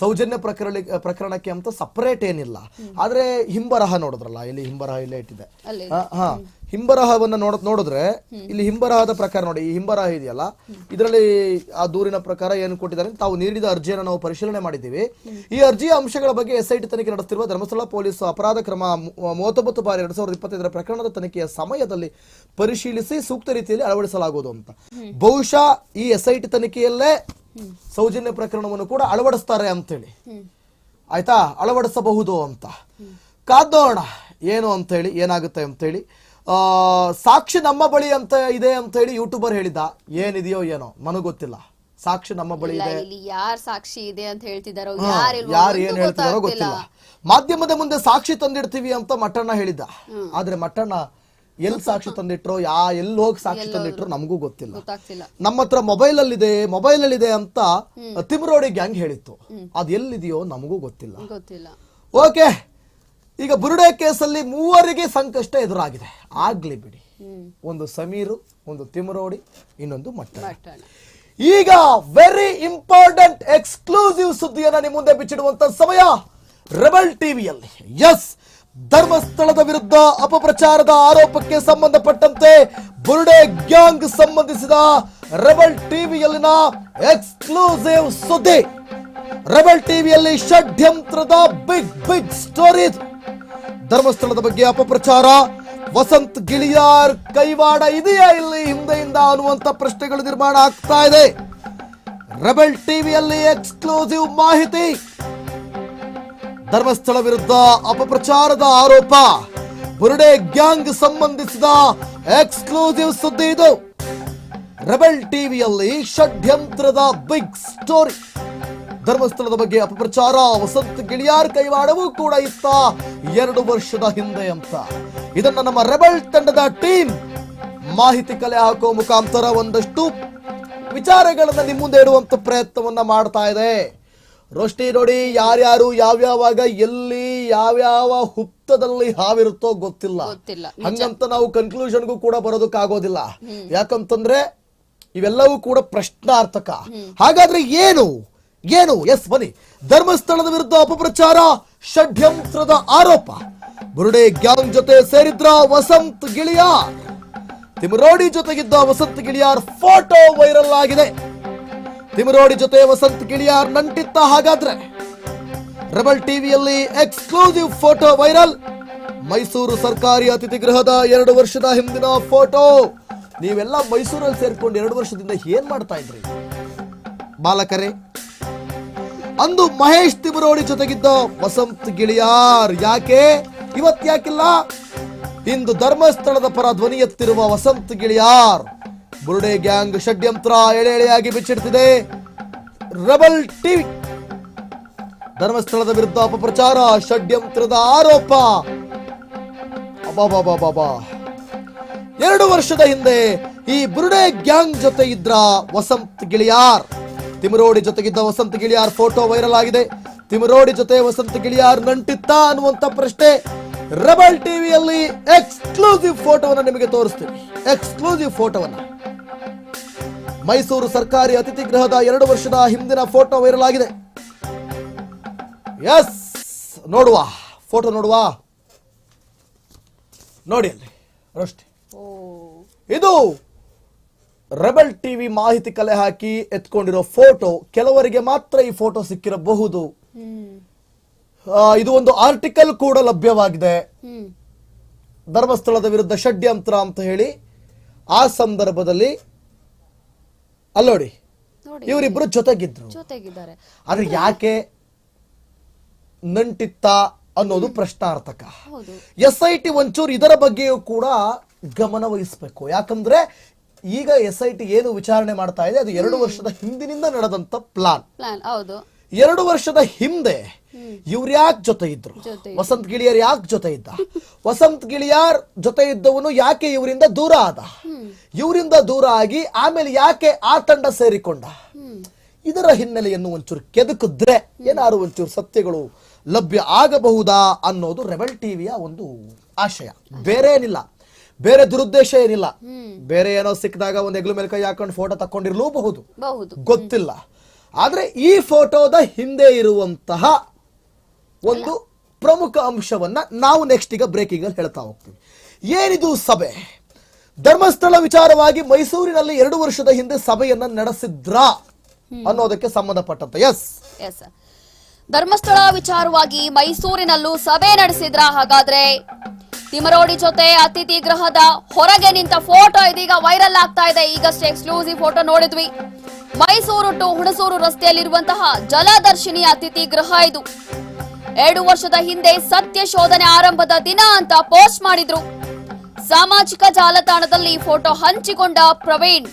ಸೌಜನ್ಯ ಪ್ರಕರಣ ಪ್ರಕರಣಕ್ಕೆ ಅಂತ ಸಪರೇಟ್ ಏನಿಲ್ಲ. ಆದ್ರೆ ಹಿಂಬರಹ ನೋಡಿದ್ರಲ್ಲ ಇಲ್ಲಿ ಹಿಂಬರಹ ಇಲ್ಲೇ ಇಟ್ಟಿದೆ ಹಾ. ಹಿಂಬರಹವನ್ನ ನೋಡ ನೋಡಿದ್ರೆ ಇಲ್ಲಿ ಹಿಂಬರಹದ ಪ್ರಕಾರ ನೋಡಿ ಈ ಹಿಂಬರಹ ಇದೆಯಲ್ಲ ಇದರಲ್ಲಿ ಆ ದೂರಿನ ಪ್ರಕಾರ ಏನು ಕೊಟ್ಟಿದ್ದಾರೆ ತಾವು ನೀಡಿದ ಅರ್ಜಿಯನ್ನು ನಾವು ಪರಿಶೀಲನೆ ಮಾಡಿದ್ದೀವಿ. ಈ ಅರ್ಜಿಯ ಅಂಶಗಳ ಬಗ್ಗೆ ಎಸ್ಐಟಿ ತನಿಖೆ ನಡೆಸುತ್ತಿರುವ ಧರ್ಮಸ್ಥಳ ಪೊಲೀಸ್ ಅಪರಾಧ ಕ್ರಮ ಮೂವತ್ತೊಂಬತ್ತು ಬಾರಿ ಎರಡ್ ಸಾವಿರದ ಇಪ್ಪತ್ತೈದರ ಪ್ರಕರಣದ ತನಿಖೆಯ ಸಮಯದಲ್ಲಿ ಪರಿಶೀಲಿಸಿ ಸೂಕ್ತ ರೀತಿಯಲ್ಲಿ ಅಳವಡಿಸಲಾಗುವುದು ಅಂತ. ಬಹುಶಃ ಈ ಎಸ್ಐಟಿ ತನಿಖೆಯಲ್ಲೇ ಸೌಜನ್ಯ ಪ್ರಕರಣವನ್ನು ಕೂಡ ಅಳವಡಿಸ್ತಾರೆ ಅಂತೇಳಿ. ಆಯ್ತಾ? ಅಳವಡಿಸಬಹುದು ಅಂತ. ಕಾದೋಣ ಏನು ಅಂತೇಳಿ ಏನಾಗುತ್ತೆ ಅಂತೇಳಿ. ಆ, ಸಾಕ್ಷಿ ನಮ್ಮ ಬಳಿ ಅಂತ ಇದೆ ಅಂತ ಹೇಳಿ ಯೂಟ್ಯೂಬರ್ ಹೇಳಿದ್ದ. ಏನಿದೆಯೋ ಏನೋ ನನಗೆ ಗೊತ್ತಿಲ್ಲ. ಸಾಕ್ಷಿ ನಮ್ಮ ಬಳಿ ಇಲ್ಲ, ಇದೆ. ಇಲ್ಲಿ ಯಾರ್ ಸಾಕ್ಷಿ ಇದೆ ಅಂತ ಹೇಳ್ತಿದಾರೋ ಯಾರಿಲ್ವೋ ಯಾರು ಒಂದು ಏನ್ ಹೇಳ್ತಿದಾರೋ ಗೊತ್ತಾಗ್ತಿಲ್ಲ. ಗೊತ್ತಿಲ್ಲ. ಮಾಧ್ಯಮದ ಮುಂದೆ ಸಾಕ್ಷಿ ತಂದಿಡ್ತೀವಿ ಅಂತ ಮಟ್ಟಣ್ಣ ಹೇಳಿದ್ದ. ಆದ್ರೆ ಮಟ್ಟಣ್ಣ ಎಲ್ ಸಾಕ್ಷಿ ತಂದಿಟ್ರೋ ಯಾ ಎಲ್ಲಿ ಹೋಗಿ ಸಾಕ್ಷಿ ತಂದಿಟ್ರೋ ನಮಗೂ ಗೊತ್ತಿಲ್ಲ. ಗೊತ್ತಾಗ್ತಿಲ್ಲ. ನಮ್ಮ ಹತ್ರ ಮೊಬೈಲ್ ಅಲ್ಲಿದೆ ಮೊಬೈಲ್ ಅಲ್ಲಿದೆ ಅಂತ ತಿಮ್ರೋಡಿ ಗ್ಯಾಂಗ್ ಹೇಳಿತ್ತು. ಅದ್ ಎಲ್ಲಿದೆಯೋ ನಮಗೂ ಗೊತ್ತಿಲ್ಲ. ಗೊತ್ತಿಲ್ಲ. ಓಕೆ. ಈಗ ಬುರುಡೆ ಕೇಸಲ್ಲಿ ಮೂವರಿಗೆ ಸಂಕಷ್ಟ ಎದುರಾಗಿದೆ. ಆಗ್ಲಿ ಬಿಡಿ. ಒಂದು ಸಮೀರು ಒಂದು ತಿಮರೋಡಿ ಇನ್ನೊಂದು ಮಟ್ಟ ಈಗ ವೆರಿ ಇಂಪಾರ್ಟೆಂಟ್ ಎಕ್ಸ್ಕ್ಲೂಸಿವ್ ಸುದ್ದಿಯನ್ನು ನಿಮ್ಮ ಮುಂದೆ ಬಿಚ್ಚಿಡುವಂತ ಸಮಯ ರೆಬಲ್ ಟಿವಿಯಲ್ಲಿ. ಎಸ್ ಧರ್ಮಸ್ಥಳದ ವಿರುದ್ಧ ಅಪಪ್ರಚಾರದ ಆರೋಪಕ್ಕೆ ಸಂಬಂಧಪಟ್ಟಂತೆ ಬುರುಡೆ ಗ್ಯಾಂಗ್ ಸಂಬಂಧಿಸಿದ ರೆಬಲ್ ಟಿವಿಯಲ್ಲಿನ ಎಕ್ಸ್ಕ್ಲೂಸಿವ್ ಸುದ್ದಿ. ರೆಬಲ್ ಟಿವಿಯಲ್ಲಿ ಷಡ್ಯಂತ್ರದ ಬಿಗ್ ಬಿಗ್ ಸ್ಟೋರಿ ಧರ್ಮಸ್ಥಳದ ಬಗ್ಗೆ ಅಪಪ್ರಚಾರ. ವಸಂತ್ ಗಿಳಿಯಾರ್ ಕೈವಾಡ ಇದೆಯಾ ಇಲ್ಲಿ? ಹಿಂದೆಯಿಂದ ಅನ್ನುವಂತ ಪ್ರಶ್ನೆಗಳು ನಿರ್ಮಾಣ ಆಗ್ತಾ ಇದೆ. ರೆಬೆಲ್ ಟಿವಿಯಲ್ಲಿ ಎಕ್ಸ್ಕ್ಲೂಸಿವ್ ಮಾಹಿತಿ. ಧರ್ಮಸ್ಥಳ ವಿರುದ್ಧ ಅಪಪ್ರಚಾರದ ಆರೋಪ. ಬುರುಡೆ ಗ್ಯಾಂಗ್ ಸಂಬಂಧಿಸಿದ ಎಕ್ಸ್ಕ್ಲೂಸಿವ್ ಸುದ್ದಿ ಇದು. ರೆಬೆಲ್ ಟಿವಿಯಲ್ಲಿ ಷಡ್ಯಂತ್ರದ ಬಿಗ್ ಸ್ಟೋರಿ. ಧರ್ಮಸ್ಥಳದ ಬಗ್ಗೆ ಅಪಪ್ರಚಾರ ವಸಂತ ಗಿಳಿಯಾರ್ ಕೈವಾಡವೂ ಕೂಡ ಇತ್ತ ಎರಡು ವರ್ಷದ ಹಿಂದೆ ಅಂತ. ಇದನ್ನ ನಮ್ಮ ರೆಬಲ್ ತಂಡದ ಟೀಮ್ ಮಾಹಿತಿ ಕಲೆ ಹಾಕೋ ಮುಖಾಂತರ ಒಂದಷ್ಟು ವಿಚಾರಗಳನ್ನ ನಿಮ್ಮ ಮುಂದೆ ಇಡುವಂತ ಪ್ರಯತ್ನವನ್ನ ಮಾಡ್ತಾ ಇದೆ. ರೋಷ್ಟಿ ನೋಡಿ ಯಾರ್ಯಾರು ಯಾವ್ಯಾವಾಗ ಎಲ್ಲಿ ಯಾವ್ಯಾವ ಹುಪ್ತದಲ್ಲಿ ಹಾವಿರುತ್ತೋ ಗೊತ್ತಿಲ್ಲ. ಗೊತ್ತಿಲ್ಲ. ಹಂಗಂತ ನಾವು ಕನ್ಕ್ಲೂಷನ್ಗೂ ಕೂಡ ಬರೋದಕ್ಕಾಗೋದಿಲ್ಲ. ಯಾಕಂತಂದ್ರೆ ಇವೆಲ್ಲವೂ ಕೂಡ ಪ್ರಶ್ನಾರ್ಥಕ. ಹಾಗಾದ್ರೆ ಏನು? ಏನು? ಎಸ್ ಬನಿ ಧರ್ಮಸ್ಥಳದ ವಿರುದ್ಧ ಅಪಪ್ರಚಾರ, ಷಡ್ಯಂತ್ರದ ಆರೋಪ. ಬುರುಡೆ ಗ್ಯಾಂಗ್ ಜೊತೆ ಸೇರಿದ್ರ ವಸಂತ್ ಗಿಳಿಯಾರ್. ತಿಮರೋಡಿ ಜೊತೆಗಿದ್ದ ವಸಂತ್ ಗಿಳಿಯಾರ್ ಫೋಟೋ ವೈರಲ್ ಆಗಿದೆ. ತಿಮರೋಡಿ ಜೊತೆ ವಸಂತ್ ಗಿಳಿಯಾರ್ ನಂಟಿತ್ತ ಹಾಗಾದ್ರೆ. ರೆಬಲ್ ಟಿವಿಯಲ್ಲಿ ಎಕ್ಸ್ಕ್ಲೂಸಿವ್ ಫೋಟೋ ವೈರಲ್. ಮೈಸೂರು ಸರ್ಕಾರಿ ಅತಿಥಿ ಗೃಹದ ಎರಡು ವರ್ಷದ ಹಿಂದಿನ ಫೋಟೋ. ನೀವೆಲ್ಲ ಮೈಸೂರಲ್ಲಿ ಸೇರ್ಕೊಂಡು ಎರಡು ವರ್ಷದಿಂದ ಏನ್ ಮಾಡ್ತಾ ಇದ್ರಿ? ಬಾಲಕರೇ ಅಂದು ಮಹೇಶ್ ತಿಮರೋಡಿ ಜೊತೆಗಿದ್ದ ವಸಂತ್ ಗಿಳಿಯಾರ್ ಯಾಕೆ? ಇವತ್ ಯಾಕಿಲ್ಲ? ಇಂದು ಧರ್ಮಸ್ಥಳದ ಪರ ಧ್ವನಿ ಎತ್ತಿರುವ ವಸಂತ್ ಗಿಳಿಯಾರ್ ಬುರುಡೆ ಗ್ಯಾಂಗ್ ಷಡ್ಯಂತ್ರ ಎಳೆ ಎಳೆಯಾಗಿ ಬಿಚ್ಚಿಡ್ತಿದೆ. Rebel TV. ಧರ್ಮಸ್ಥಳದ ವಿರುದ್ಧ ಅಪಪ್ರಚಾರ, ಷಡ್ಯಂತ್ರದ ಆರೋಪ. ಅಬಾಬಾಬಾಬಾ ಎರಡು ವರ್ಷದ ಹಿಂದೆ ಈ ಬುರುಡೆ ಗ್ಯಾಂಗ್ ಜೊತೆ ಇದ್ರ ವಸಂತ್ ಗಿಳಿಯಾರ್. ತಿಮರೋಡಿ ಜೊತೆಗಿದ್ದ ವಸಂತ ಗಿಳಿಯಾರ್ ಫೋಟೋ ವೈರಲ್ ಆಗಿದೆ. ತಿಮರೋಡಿ ಜೊತೆ ವಸಂತ ಗಿಳಿಯಾರ್ ನಂಟಿತ್ತ ಅನ್ನುವಂತ ಪ್ರಶ್ನೆ ರೆಬಲ್ ಟಿವಿಯಲ್ಲಿ ಎಕ್ಸ್ಕ್ಲೂಸಿವ್ ಫೋಟೋವನ್ನು ನಿಮಗೆ ತೋರಿಸ್ತೀವಿ. ಎಕ್ಸ್ಕ್ಲೂಸಿವ್ ಫೋಟೋವನ್ನು. ಮೈಸೂರು ಸರ್ಕಾರಿ ಅತಿಥಿ ಗೃಹದ ಎರಡು ವರ್ಷದ ಹಿಂದಿನ ಫೋಟೋ ವೈರಲ್ ಆಗಿದೆ. ಎಸ್ ನೋಡುವ. ಫೋಟೋ ನೋಡುವ. ನೋಡಿ ಅಲ್ಲಿ. ರೋಷ್ಟಿ. ಓ. ಇದು ರೆಬಲ್ ಟಿವಿ ಮಾಹಿತಿ ಕಲೆ ಹಾಕಿ ಎತ್ಕೊಂಡಿರೋ ಫೋಟೋ ಕೆಲವರಿಗೆ ಮಾತ್ರ ಈ ಫೋಟೋ ಸಿಕ್ಕಿರಬಹುದು. ಇದು ಒಂದು ಆರ್ಟಿಕಲ್ ಕೂಡ ಲಭ್ಯವಾಗಿದೆ. ಧರ್ಮಸ್ಥಳದ ವಿರುದ್ಧ ಷಡ್ಯಂತ್ರ ಅಂತ ಹೇಳಿ ಆ ಸಂದರ್ಭದಲ್ಲಿ ಅಲ್ಲೋಡಿ ನೋಡಿ. ಇವರಿಬ್ರು ಜೊತೆಗಿದ್ರು. ಆದ್ರೆ ಯಾಕೆ ನಂಟಿತ್ತ ಅನ್ನೋದು ಪ್ರಶ್ನಾರ್ಥಕ. ಎಸ್ ಐ ಟಿ ಒಂಚೂರು ಇದರ ಬಗ್ಗೆಯೂ ಕೂಡ ಗಮನ ವಹಿಸಬೇಕು. ಯಾಕಂದ್ರೆ ಈಗ ಎಸ್ ಐ ಟಿ ಏನು ವಿಚಾರಣೆ ಮಾಡ್ತಾ ಇದೆ? ಅದು ಎರಡು ವರ್ಷದ ಹಿಂದಿನಿಂದ ನಡೆದಂತ ಪ್ಲಾನ್ ಪ್ಲಾನ್ ಹೌದು. ಎರಡು ವರ್ಷದ ಹಿಂದೆ ಇವ್ರು ಯಾಕೆ ಜೊತೆ ಇದ್ರು? ವಸಂತ ವಸಂತ್ ಗಿಳಿಯರ್ ಯಾಕೆ ಜೊತೆ ಇದ್ದ? ವಸಂತ್ ಗಿಳಿಯಾರ್ ಜೊತೆ ಇದ್ದವನು ಯಾಕೆ ಇವರಿಂದ ದೂರ ಆದ? ಇವರಿಂದ ದೂರ ಆಗಿ ಆಮೇಲೆ ಯಾಕೆ ಆ ತಂಡ ಸೇರಿಕೊಂಡ? ಇದರ ಹಿನ್ನೆಲೆಯನ್ನು ಒಂಚೂರು ಕೆದಕಿದ್ರೆ ಏನಾದ್ರು ಒಂಚೂರು ಸತ್ಯಗಳು ಲಭ್ಯ ಆಗಬಹುದಾ ಅನ್ನೋದು ರೆಬಲ್ ಟಿವಿಯ ಒಂದು ಆಶಯ. ಬೇರೆ ಏನಿಲ್ಲ ಬೇರೆ ದುರುದ್ದೇಶ ಏನಿಲ್ಲ. ಬೇರೆ ಏನೋ ಸಿಕ್ಕಿದಾಗ ಒಂದು ಹೆಗ್ಲು ಮೇಲೆ ಕೈ ಹಾಕೊಂಡು ಫೋಟೋ ತಕೊಂಡಿರ್ಲೂಬಹುದು ಬಹುದು. ಗೊತ್ತಿಲ್ಲ. ಆದ್ರೆ ಈ ಫೋಟೋದ ಹಿಂದೆ ಇರುವಂತಹ ಒಂದು ಪ್ರಮುಖ ಅಂಶವನ್ನ ನಾವು ನೆಕ್ಸ್ಟ್ ಈಗ ಬ್ರೇಕಿಂಗ್ ಅಲ್ಲಿ ಹೇಳ್ತಾ ಹೋಗ್ತೀವಿ. ಏನಿದು ಸಭೆ? ಧರ್ಮಸ್ಥಳ ವಿಚಾರವಾಗಿ ಮೈಸೂರಿನಲ್ಲಿ ಎರಡು ವರ್ಷದ ಹಿಂದೆ ಸಭೆಯನ್ನ ನಡೆಸಿದ್ರ ಅನ್ನೋದಕ್ಕೆ ಸಂಬಂಧಪಟ್ಟಂತೆ. ಎಸ್ ಎಸ್ ಧರ್ಮಸ್ಥಳ ವಿಚಾರವಾಗಿ ಮೈಸೂರಿನಲ್ಲೂ ಸಭೆ ನಡೆಸಿದ್ರ ಹಾಗಾದ್ರೆ? ತಿಮರೋಡಿ ಜೊತೆ ಅತಿಥಿ ಗೃಹದ ಹೊರಗೆ ನಿಂತ ಫೋಟೋ ಇದೀಗ ವೈರಲ್ ಆಗ್ತಾ ಇದೆ. ಈಗಷ್ಟೇ ಎಕ್ಸ್ಕ್ಲೂಸಿವ್ ಫೋಟೋ ನೋಡಿದ್ವಿ. ಮೈಸೂರು ಟು ಹುಣಸೂರು ರಸ್ತೆಯಲ್ಲಿರುವಂತಹ ಜಲದರ್ಶಿನಿ ಅತಿಥಿ ಗೃಹ ಇದು. ಎರಡು ವರ್ಷದ ಹಿಂದೆ ಸತ್ಯ ಶೋಧನೆ ಆರಂಭದ ದಿನ ಅಂತ ಪೋಸ್ಟ್ ಮಾಡಿದ್ರು. ಸಾಮಾಜಿಕ ಜಾಲತಾಣದಲ್ಲಿ ಫೋಟೋ ಹಂಚಿಕೊಂಡ ಪ್ರವೀಣ್.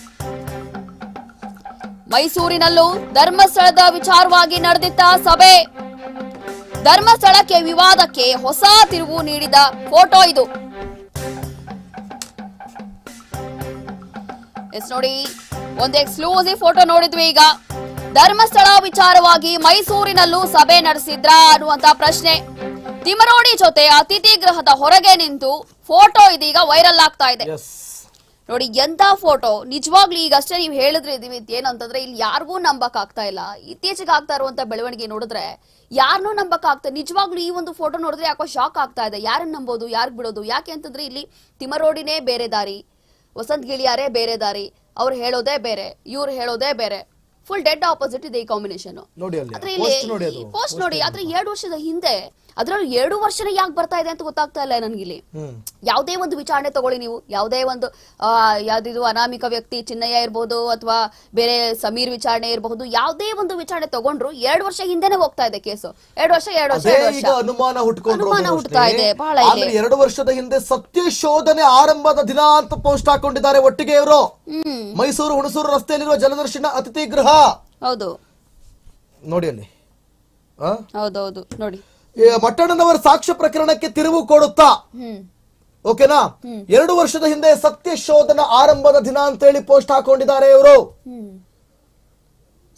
ಮೈಸೂರಿನಲ್ಲೂ ಧರ್ಮಸ್ಥಳದ ವಿಚಾರವಾಗಿ ನಡೆದಿದ್ದ ಸಭೆ. ಧರ್ಮಸ್ಥಳಕ್ಕೆ ವಿವಾದಕ್ಕೆ ಹೊಸ ತಿರುವು ನೀಡಿದ ಫೋಟೋ ಇದು. ಎಸ್ ನೋಡಿ ಒಂದು ಎಕ್ಸ್ಕ್ಲೂಸಿವ್ ಫೋಟೋ ನೋಡಿದ್ವಿ ಈಗ. ಧರ್ಮಸ್ಥಳ ವಿಚಾರವಾಗಿ ಮೈಸೂರಿನಲ್ಲೂ ಸಭೆ ನಡೆಸಿದ್ರ ಅನ್ನುವಂತ ಪ್ರಶ್ನೆ. ತಿಮರೋಡಿ ಜೊತೆ ಅತಿಥಿ ಗೃಹದ ಹೊರಗೆ ನಿಂತು ಫೋಟೋ ಇದೀಗ ವೈರಲ್ ಆಗ್ತಾ ಇದೆ. ನೋಡಿ ಎಂತ ಫೋಟೋ? ನಿಜವಾಗ್ಲೂ ಈಗಷ್ಟೇ ನೀವು ಹೇಳಿದ್ರೆ ಇದೀವಿ ಏನಂತಂದ್ರೆ ಇಲ್ಲಿ ಯಾರಿಗೂ ನಂಬಕ್ ಆಗ್ತಾ ಇಲ್ಲ. ಇತ್ತೀಚೆಗೆ ಆಗ್ತಾ ಇರುವಂತ ಬೆಳವಣಿಗೆ ನೋಡಿದ್ರೆ ಯಾರನ್ನೂ ನಂಬಕ್ ಆಗ್ತದೆ ನಿಜವಾಗ್ಲೂ ಈ ಒಂದು ಫೋಟೋ ನೋಡಿದ್ರೆ ಯಾಕೋ ಶಾಕ್ ಆಗ್ತಾ ಇದೆ. ಯಾರನ್ನ ನಂಬೋದು ಯಾರಿಗೆ ಬಿಡೋದು? ಯಾಕೆ ಅಂತಂದ್ರೆ ಇಲ್ಲಿ ತಿಮರೋಡಿನೇ ಬೇರೆ ದಾರಿ ವಸಂತ್ ಗಿಳಿಯಾರೇ ಬೇರೆ ದಾರಿ ಅವ್ರು ಹೇಳೋದೇ ಬೇರೆ ಇವ್ರು ಹೇಳೋದೇ ಬೇರೆ. ಫುಲ್ ಡೆಡ್ ಆಪೋಸಿಟ್ ಇದೆ ಈ ಕಾಂಬಿನೇಷನ್ ಆದ್ರೆ ಇಲ್ಲಿ ಪೋಸ್ಟ್ ನೋಡಿ ಆದ್ರೆ ಎರಡು ವರ್ಷದ ಹಿಂದೆ ಅದ್ರಲ್ಲಿ ಎರಡು ವರ್ಷನೇ ಯಾಕೆ ಬರ್ತಾ ಇದೆ ಅಂತ ಗೊತ್ತಾಗ್ತಾ ಇಲ್ಲ ನನಗಿಲ್ಲಿ. ಯಾವುದೇ ಒಂದು ವಿಚಾರಣೆ ತಗೊಳ್ಳಿ ನೀವು. ಯಾವುದೇ ಒಂದು ಆ, ಯಾವ್ದಿದು ಅನಾಮಿಕ ವ್ಯಕ್ತಿ ಚಿನ್ನಯ್ಯ ಇರ್ಬೋದು ಅಥವಾ ಬೇರೆ ಸಮೀರ್ ವಿಚಾರಣೆ ಇರಬಹುದು ಯಾವುದೇ ಒಂದು ವಿಚಾರಣೆ ತಗೊಂಡ್ರು ಎರಡು ವರ್ಷ ಹಿಂದೆನೆ ಹೋಗ್ತಾ ಇದೆ ಕೇಸು. ಎರಡು ವರ್ಷ ಎರಡು ವರ್ಷ ಅನುಮಾನ ಅನುಮಾನ ಹುಟ್ಟುತ್ತಾ ಹುಟ್ತಾ ಇದೆ, ಬಹಳ ಇದೆ. ಎರಡು ವರ್ಷದ ಹಿಂದೆ ಸತ್ಯ ಶೋಧನೆ ಆರಂಭದ ದಿನ ಅಂತ ಪೋಸ್ಟ್ ಹಾಕೊಂಡಿದ್ದಾರೆ ಒಟ್ಟಿಗೆ ಇವರು ಮೈಸೂರು ಹುಣಸೂರು ರಸ್ತೆಯಲ್ಲಿರುವ ಜಲದರ್ಶನ ಅತಿಥಿ ಗೃಹ. ಹೌದು. ನೋಡಿ ಅಲ್ಲಿ? ಹೌದೌದು. ನೋಡಿ. ಮಟ್ಟಣ್ಣನವರ ಸಾಕ್ಷ್ಯ ಪ್ರಕರಣಕ್ಕೆ ತಿರುವು ಕೊಡುತ್ತಾ? ಓಕೆನಾ? ಎರಡು ವರ್ಷದ ಹಿಂದೆ ಸತ್ಯ ಶೋಧನ ಆರಂಭದ ದಿನ ಅಂತ ಹೇಳಿ ಪೋಸ್ಟ್ ಹಾಕೊಂಡಿದ್ದಾರೆ ಇವರು.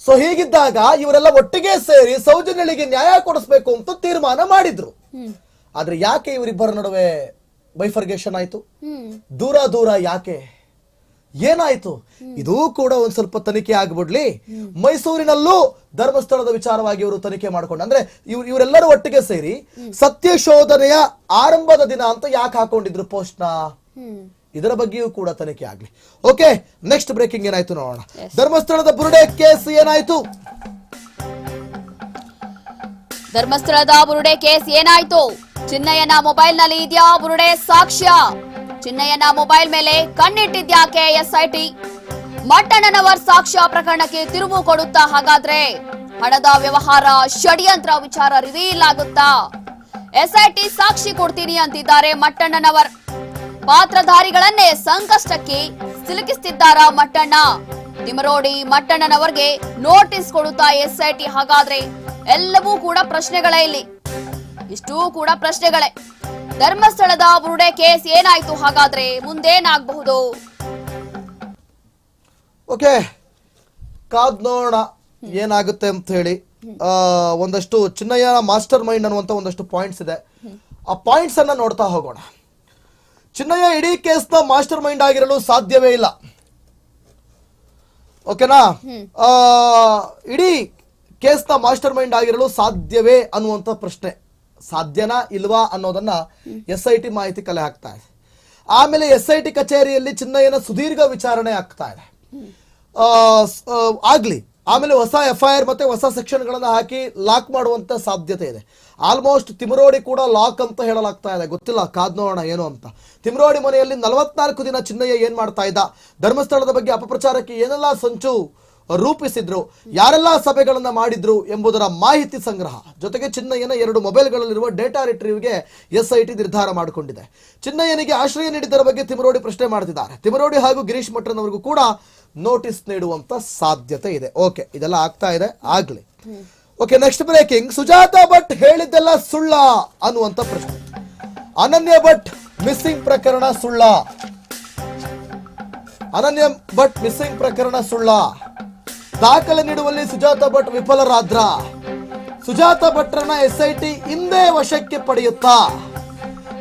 ಸೊ ಹೀಗಿದ್ದಾಗ ಇವರೆಲ್ಲ ಒಟ್ಟಿಗೆ ಸೇರಿ ಸೌಜನ್ಯಳಿಗೆ ನ್ಯಾಯ ಕೊಡಿಸ್ಬೇಕು ಅಂತ ತೀರ್ಮಾನ ಮಾಡಿದ್ರು. ಆದ್ರೆ ಯಾಕೆ ಇವರಿಬ್ಬರ ನಡುವೆ ಬೈಫರ್ಗೇಷನ್ ಆಯ್ತು? ದೂರ ದೂರ ಯಾಕೆ? ಏನಾಯ್ತು? ಇದೂ ಕೂಡ ಒಂದ್ ಸ್ವಲ್ಪ ತನಿಖೆ ಆಗ್ಬಿಡ್ಲಿ. ಮೈಸೂರಿನಲ್ಲೂ ಧರ್ಮಸ್ಥಳದ ವಿಚಾರವಾಗಿ ಇವರು ತನಿಖೆ ಮಾಡ್ಕೊಂಡು ಅಂದ್ರೆ ಇವ್ರು ಇವರೆಲ್ಲರೂ ಒಟ್ಟಿಗೆ ಸೇರಿ ಸತ್ಯ ಶೋಧನೆಯ ಆರಂಭದ ದಿನ ಅಂತ ಯಾಕೆ ಹಾಕೊಂಡಿದ್ರು ಪೋಸ್ಟ್ನ ಇದರ ಬಗ್ಗೆಯೂ ಕೂಡ ತನಿಖೆ ಆಗ್ಲಿ. ಓಕೆ ನೆಕ್ಸ್ಟ್ ಬ್ರೇಕಿಂಗ್ ಏನಾಯ್ತು ನೋಡೋಣ. ಧರ್ಮಸ್ಥಳದ ಬುರುಡೆ ಕೇಸ್ ಏನಾಯ್ತು? ಧರ್ಮಸ್ಥಳದ ಬುರುಡೆ ಕೇಸ್ ಏನಾಯ್ತು? ಚಿನ್ನಯ್ಯನ ಮೊಬೈಲ್ನಲ್ಲಿ ಇದೆಯಾ ಬುರುಡೆ ಸಾಕ್ಷ್ಯ? ಚಿನ್ನಯ್ಯನ ಮೊಬೈಲ್ ಮೇಲೆ ಕಣ್ಣಿಟ್ಟಿದ್ಯಾಕೆ ಎಸ್ಐಟಿ? ಮಟ್ಟಣ್ಣನವರ್ ಸಾಕ್ಷ್ಯ ಪ್ರಕರಣಕ್ಕೆ ತಿರುವು ಕೊಡುತ್ತಾ ಹಾಗಾದ್ರೆ ಹಣದ ವ್ಯವಹಾರ ಷಡ್ಯಂತ್ರ ವಿಚಾರ ರಿವೀಲ್ ಆಗುತ್ತಾ? ಎಸ್ಐಟಿ ಸಾಕ್ಷಿ ಕೊಡ್ತೀನಿ ಅಂತಿದ್ದಾರೆ ಮಟ್ಟಣ್ಣನವರ್. ಪಾತ್ರಧಾರಿಗಳನ್ನೇ ಸಂಕಷ್ಟಕ್ಕೆ ಸಿಲುಕಿಸ್ತಿದ್ದಾರ ಮಟ್ಟಣ್ಣ? ತಿಮರೋಡಿ ಮಟ್ಟಣ್ಣನವರ್ಗೆ ನೋಟಿಸ್ ಕೊಡುತ್ತಾ ಎಸ್ಐಟಿ? ಹಾಗಾದ್ರೆ ಎಲ್ಲವೂ ಕೂಡ ಪ್ರಶ್ನೆಗಳೇ ಇಲ್ಲಿ. ಇಷ್ಟೂ ಕೂಡ ಪ್ರಶ್ನೆಗಳೇ. ಧರ್ಮಸ್ಥಳದ ಬುರುಡೆ ಕೇಸ್ ಏನಾಯ್ತು ಹಾಗಾದ್ರೆ ಮುಂದೇನಾಗಬಹುದು ಓಕೆ, ಕಾದ್ ನೋಡೋಣ ಏನಾಗುತ್ತೆ ಅಂತ ಹೇಳಿ. ಒಂದಷ್ಟು ಚಿನ್ನಯ್ಯ ಮಾಸ್ಟರ್ ಮೈಂಡ್ ಅನ್ನುವಂತ ಒಂದಷ್ಟು ಪಾಯಿಂಟ್ಸ್ ಇದೆ. ಆ ಪಾಯಿಂಟ್ಸ್ ಅನ್ನ ನೋಡ್ತಾ ಹೋಗೋಣ. ಚಿನ್ನಯ್ಯ ಇಡೀ ಕೇಸ್ನ ಮಾಸ್ಟರ್ ಮೈಂಡ್ ಆಗಿರಲು ಸಾಧ್ಯವೇ ಇಲ್ಲ. ಓಕೆನಾ? ಇಡೀ ಕೇಸ್ನ ಮಾಸ್ಟರ್ ಮೈಂಡ್ ಆಗಿರಲು ಸಾಧ್ಯವೇ ಅನ್ನುವಂತ ಪ್ರಶ್ನೆ. ಸಾಧ್ಯನಾ ಇಲ್ವಾ ಅನ್ನೋದನ್ನ ಎಸ್ ಐ ಟಿ ಮಾಹಿತಿ ಕಲೆ ಹಾಕ್ತಾ ಇದೆ. ಆಮೇಲೆ ಎಸ್ ಐ ಟಿ ಕಚೇರಿಯಲ್ಲಿ ಚಿನ್ನಯ್ಯನ ಸುದೀರ್ಘ ವಿಚಾರಣೆ ಆಗ್ತಾ ಇದೆ. ಆಗ್ಲಿ. ಆಮೇಲೆ ಹೊಸ ಎಫ್ ಐ ಆರ್ ಮತ್ತೆ ಹೊಸ ಸೆಕ್ಷನ್ಗಳನ್ನು ಹಾಕಿ ಲಾಕ್ ಮಾಡುವಂತ ಸಾಧ್ಯತೆ ಇದೆ. ಆಲ್ಮೋಸ್ಟ್ ತಿಮರೋಡಿ ಕೂಡ ಲಾಕ್ ಅಂತ ಹೇಳಲಾಗ್ತಾ ಇದೆ. ಗೊತ್ತಿಲ್ಲ ಕಾದ್ ನೋಡೋಣ ಏನು ಅಂತ. ತಿಮರೋಡಿ ಮನೆಯಲ್ಲಿ ನಲವತ್ನಾಲ್ಕು ದಿನ ಚಿನ್ನಯ್ಯ ಏನ್ ಮಾಡ್ತಾ ಇದ್ದ? ಧರ್ಮಸ್ಥಳದ ಬಗ್ಗೆ ಅಪಪ್ರಚಾರಕ್ಕೆ ಏನೆಲ್ಲ ಸಂಚು ರೂಪಿಸಿದ್ರು, ಯಾರೆಲ್ಲ ಸಭೆಗಳನ್ನ ಮಾಡಿದ್ರು ಎಂಬುದರ ಮಾಹಿತಿ ಸಂಗ್ರಹ. ಜೊತೆಗೆ ಚಿನ್ನಯ್ಯನ ಎರಡು ಮೊಬೈಲ್ಗಳಲ್ಲಿರುವ ಡೇಟಾ ರಿಟ್ರೀವ್ಗೆ ಎಸ್ಐಟಿ ನಿರ್ಧಾರ ಮಾಡಿಕೊಂಡಿದೆ. ಚಿನ್ನಯ್ಯನಿಗೆ ಆಶ್ರಯ ನೀಡಿದ್ದರ ಬಗ್ಗೆ ತಿಮರೋಡಿ ಪ್ರಶ್ನೆ ಮಾಡ್ತಿದ್ದಾರೆ. ತಿಮರೋಡಿ ಹಾಗೂ ಗಿರೀಶ್ ಮಠ್ರನವರಿಗೂ ಕೂಡ ನೋಟಿಸ್ ನೀಡುವಂತ ಸಾಧ್ಯತೆ ಇದೆ. ಓಕೆ, ಇದೆಲ್ಲ ಆಗ್ತಾ ಇದೆ. ಆಗ್ಲಿ. Okay, next breaking. Sujata Bhat ಹೇಳಿದ್ದೆಲ್ಲ ಸುಳ್ಳ ಅನ್ನುವಂತ ಪ್ರಶ್ನೆ. ಅನನ್ಯ ಭಟ್ ಮಿಸ್ಸಿಂಗ್ ಪ್ರಕರಣ ಸುಳ್ಳ. ಅನನ್ಯ ಭಟ್ ಮಿಸ್ಸಿಂಗ್ ಪ್ರಕರಣ ಸುಳ್ಳ. ದಾಖಲೆ ನೀಡುವಲ್ಲಿ ಸುಜಾತ ಭಟ್ ವಿಫಲರಾದ್ರ? ಸುಜಾತ ಭಟ್ರನ್ನ ಎಸ್ಐಟಿ ಹಿಂದೆ ವಶಕ್ಕೆ ಪಡೆಯುತ್ತಾ?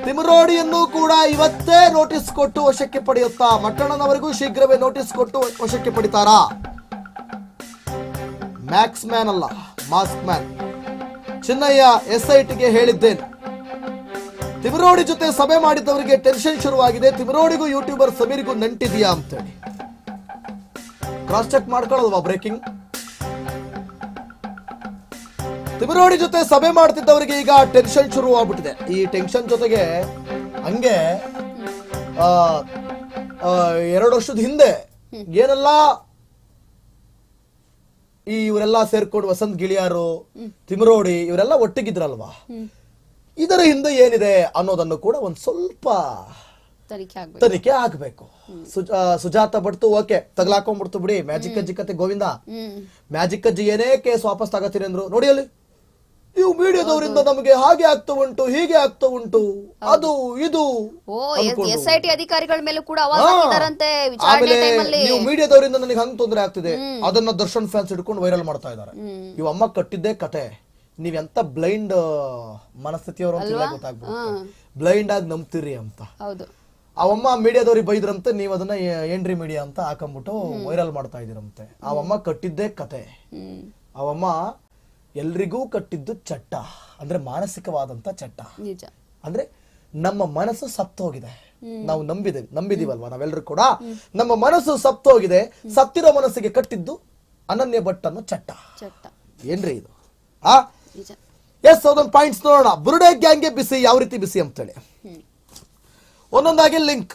ತಿಮರೋಡಿಯನ್ನು ಕೂಡ ಇವತ್ತೇ ನೋಟಿಸ್ ಕೊಟ್ಟು ವಶಕ್ಕೆ ಪಡೆಯುತ್ತಾ? ಮಟ್ಟಣ್ಣನವರಿಗೂ ಶೀಘ್ರವೇ ನೋಟಿಸ್ ಕೊಟ್ಟು ವಶಕ್ಕೆ ಪಡಿತಾರಾ? ಮ್ಯಾಕ್ಸ್ ಮ್ಯಾನ್ ಅಲ್ಲ ಮಾಸ್ಕ್ ಮ್ಯಾನ್ ಚಿನ್ನಯ್ಯ ಎಸ್ಐಟಿಗೆ ಹೇಳಿದ್ದೇನೆ. ತಿಮರೋಡಿ ಜೊತೆ ಸಭೆ ಮಾಡಿದ್ದವರಿಗೆ ಟೆನ್ಷನ್ ಶುರುವಾಗಿದೆ. ತಿಮರೋಡಿಗೂ ಯೂಟ್ಯೂಬರ್ ಸಮೀರ್ಗೂ ನಂಟಿದೆಯಾ ಅಂತೇಳಿ. ಕ್ರಾಸ್ ಚೆಕ್ ಮಾಡ್ಕೊಳ್ಳಲ್ವಾ ಬ್ರೇಕಿಂಗ್ ತಿಮರೋಡಿ ಜೊತೆ ಸಭೆ ಮಾಡ್ತಿದ್ದವರಿಗೆ ಈಗ ಟೆನ್ಷನ್ ಶುರು ಆಗ್ಬಿಟ್ಟಿದೆ. ಈ ಟೆನ್ಷನ್ ಜೊತೆಗೆ ಹಂಗೆ ಎರಡು ವರ್ಷದ ಹಿಂದೆ ಏನೆಲ್ಲ ಈ ಇವರೆಲ್ಲ ಸೇರ್ಕೊಂಡು ವಸಂತ್ ಗಿಳಿಯಾರು ತಿಮರೋಡಿ ಇವರೆಲ್ಲ ಒಟ್ಟಿಗಿದ್ರಲ್ವಾ? ಇದರ ಹಿಂದೆ ಏನಿದೆ ಅನ್ನೋದನ್ನು ಕೂಡ ಒಂದು ಸ್ವಲ್ಪ ತನಿಖೆ ಆಗ್ಬೇಕು. ಸುಜಾತ ಬಡ್ತು ಓಕೆ ತಗ್ಲಾಕೊಂಡ್ಬಿಡ್ತು ಬಿಡಿ. ಮ್ಯಾಜಿಕ್ ಅಜ್ಜಿ ಕತೆ ಗೋವಿಂದ. ಮ್ಯಾಜಿಕ್ ಅಜ್ಜಿ ಏನೇ ಕೇಸ್ ವಾಪಸ್ ತಗೋತೀನಿ ಅಂದ್ರು ನೋಡಿ ಅಲ್ಲಿ. ನೀವು ಮೀಡಿಯಾದವರಿಂದ ನಮಗೆ ಹಾಗೆ ಆಗ್ತಾ ಉಂಟು ಹೀಗೆ ಆಗ್ತಾ ಉಂಟು. ಅದು ಇದು. ಎಸ್ ಐ ಟಿ ಅಧಿಕಾರಿಗಳ ಮೇಲೂ ಕೂಡ ಆಮೇಲೆ ನೀವು ಮೀಡಿಯಾದವರಿಂದ ನನಗೆ ಹಂಗ್ ತೊಂದರೆ ಆಗ್ತಿದೆ. ಅದನ್ನ ದರ್ಶನ್ ಫ್ಯಾನ್ಸ್ ಹಿಡ್ಕೊಂಡು ವೈರಲ್ ಮಾಡ್ತಾ ಇದ್ದಾರೆ. ಇವ ಅಮ್ಮ ಕಟ್ಟಿದ್ದೇ ಕತೆ. ನೀವ್ ಎಂತ ಬ್ಲೈಂಡ್ ಮನಸ್ಥಿತಿಯವರು ಅಂತ ಇಲ್ಲೇ ಬ್ಲೈಂಡ್ ಆಗಿ ನಂಬ್ತೀರಿ ಅಂತ. ಹೌದು. ಅವಮ್ಮ ಮೀಡಿಯಾದವ್ರಿಗೆ ಬೈದ್ರಂತೆ ನೀವು ಅದನ್ನ ಏನ್ರಿ ಮೀಡಿಯಾ ಅಂತ ಹಾಕೊಂಡ್ಬಿಟ್ಟು ವೈರಲ್ ಮಾಡ್ತಾ ಇದ್ದೀರಂತೆ. ಅವಮ್ಮ ಕಟ್ಟಿದ್ದೇ ಕತೆ. ಅವಮ್ಮ ಎಲ್ರಿಗೂ ಕಟ್ಟಿದ್ದು ಚಟ್ಟ. ಅಂದ್ರೆ ಮಾನಸಿಕವಾದಂತ ಚಟ್ಟ. ಅಂದ್ರೆ ನಮ್ಮ ಮನಸ್ಸು ಸತ್ತೋಗಿದೆ ನಾವು ನಂಬಿದೆ ನಂಬಿದೀವಲ್ವಾ ನಾವೆಲ್ಲರೂ ಕೂಡ? ನಮ್ಮ ಮನಸ್ಸು ಸತ್ತೋಗಿದೆ ಸತ್ತಿರೋ ಮನಸ್ಸಿಗೆ ಕಟ್ಟಿದ್ದು ಅನನ್ಯ ಭಟ್ ಅನ್ನೋ ಚಟ್ಟ. ಚಟ್ಟ. ಏನ್ರಿ ಇದು? ಆ? ಎಸ್ ಅದೊಂದು ಪಾಯಿಂಟ್ಸ್ ನೋಡೋಣ. ಬುರುಡೆ ಗ್ಯಾಂಗ್ಗೆ ಬಿಸಿ ಯಾವ ರೀತಿ ಬಿಸಿ ಅಂತೇಳಿ? ಒಂದೊಂದಾಗಿ ಲಿಂಕ್.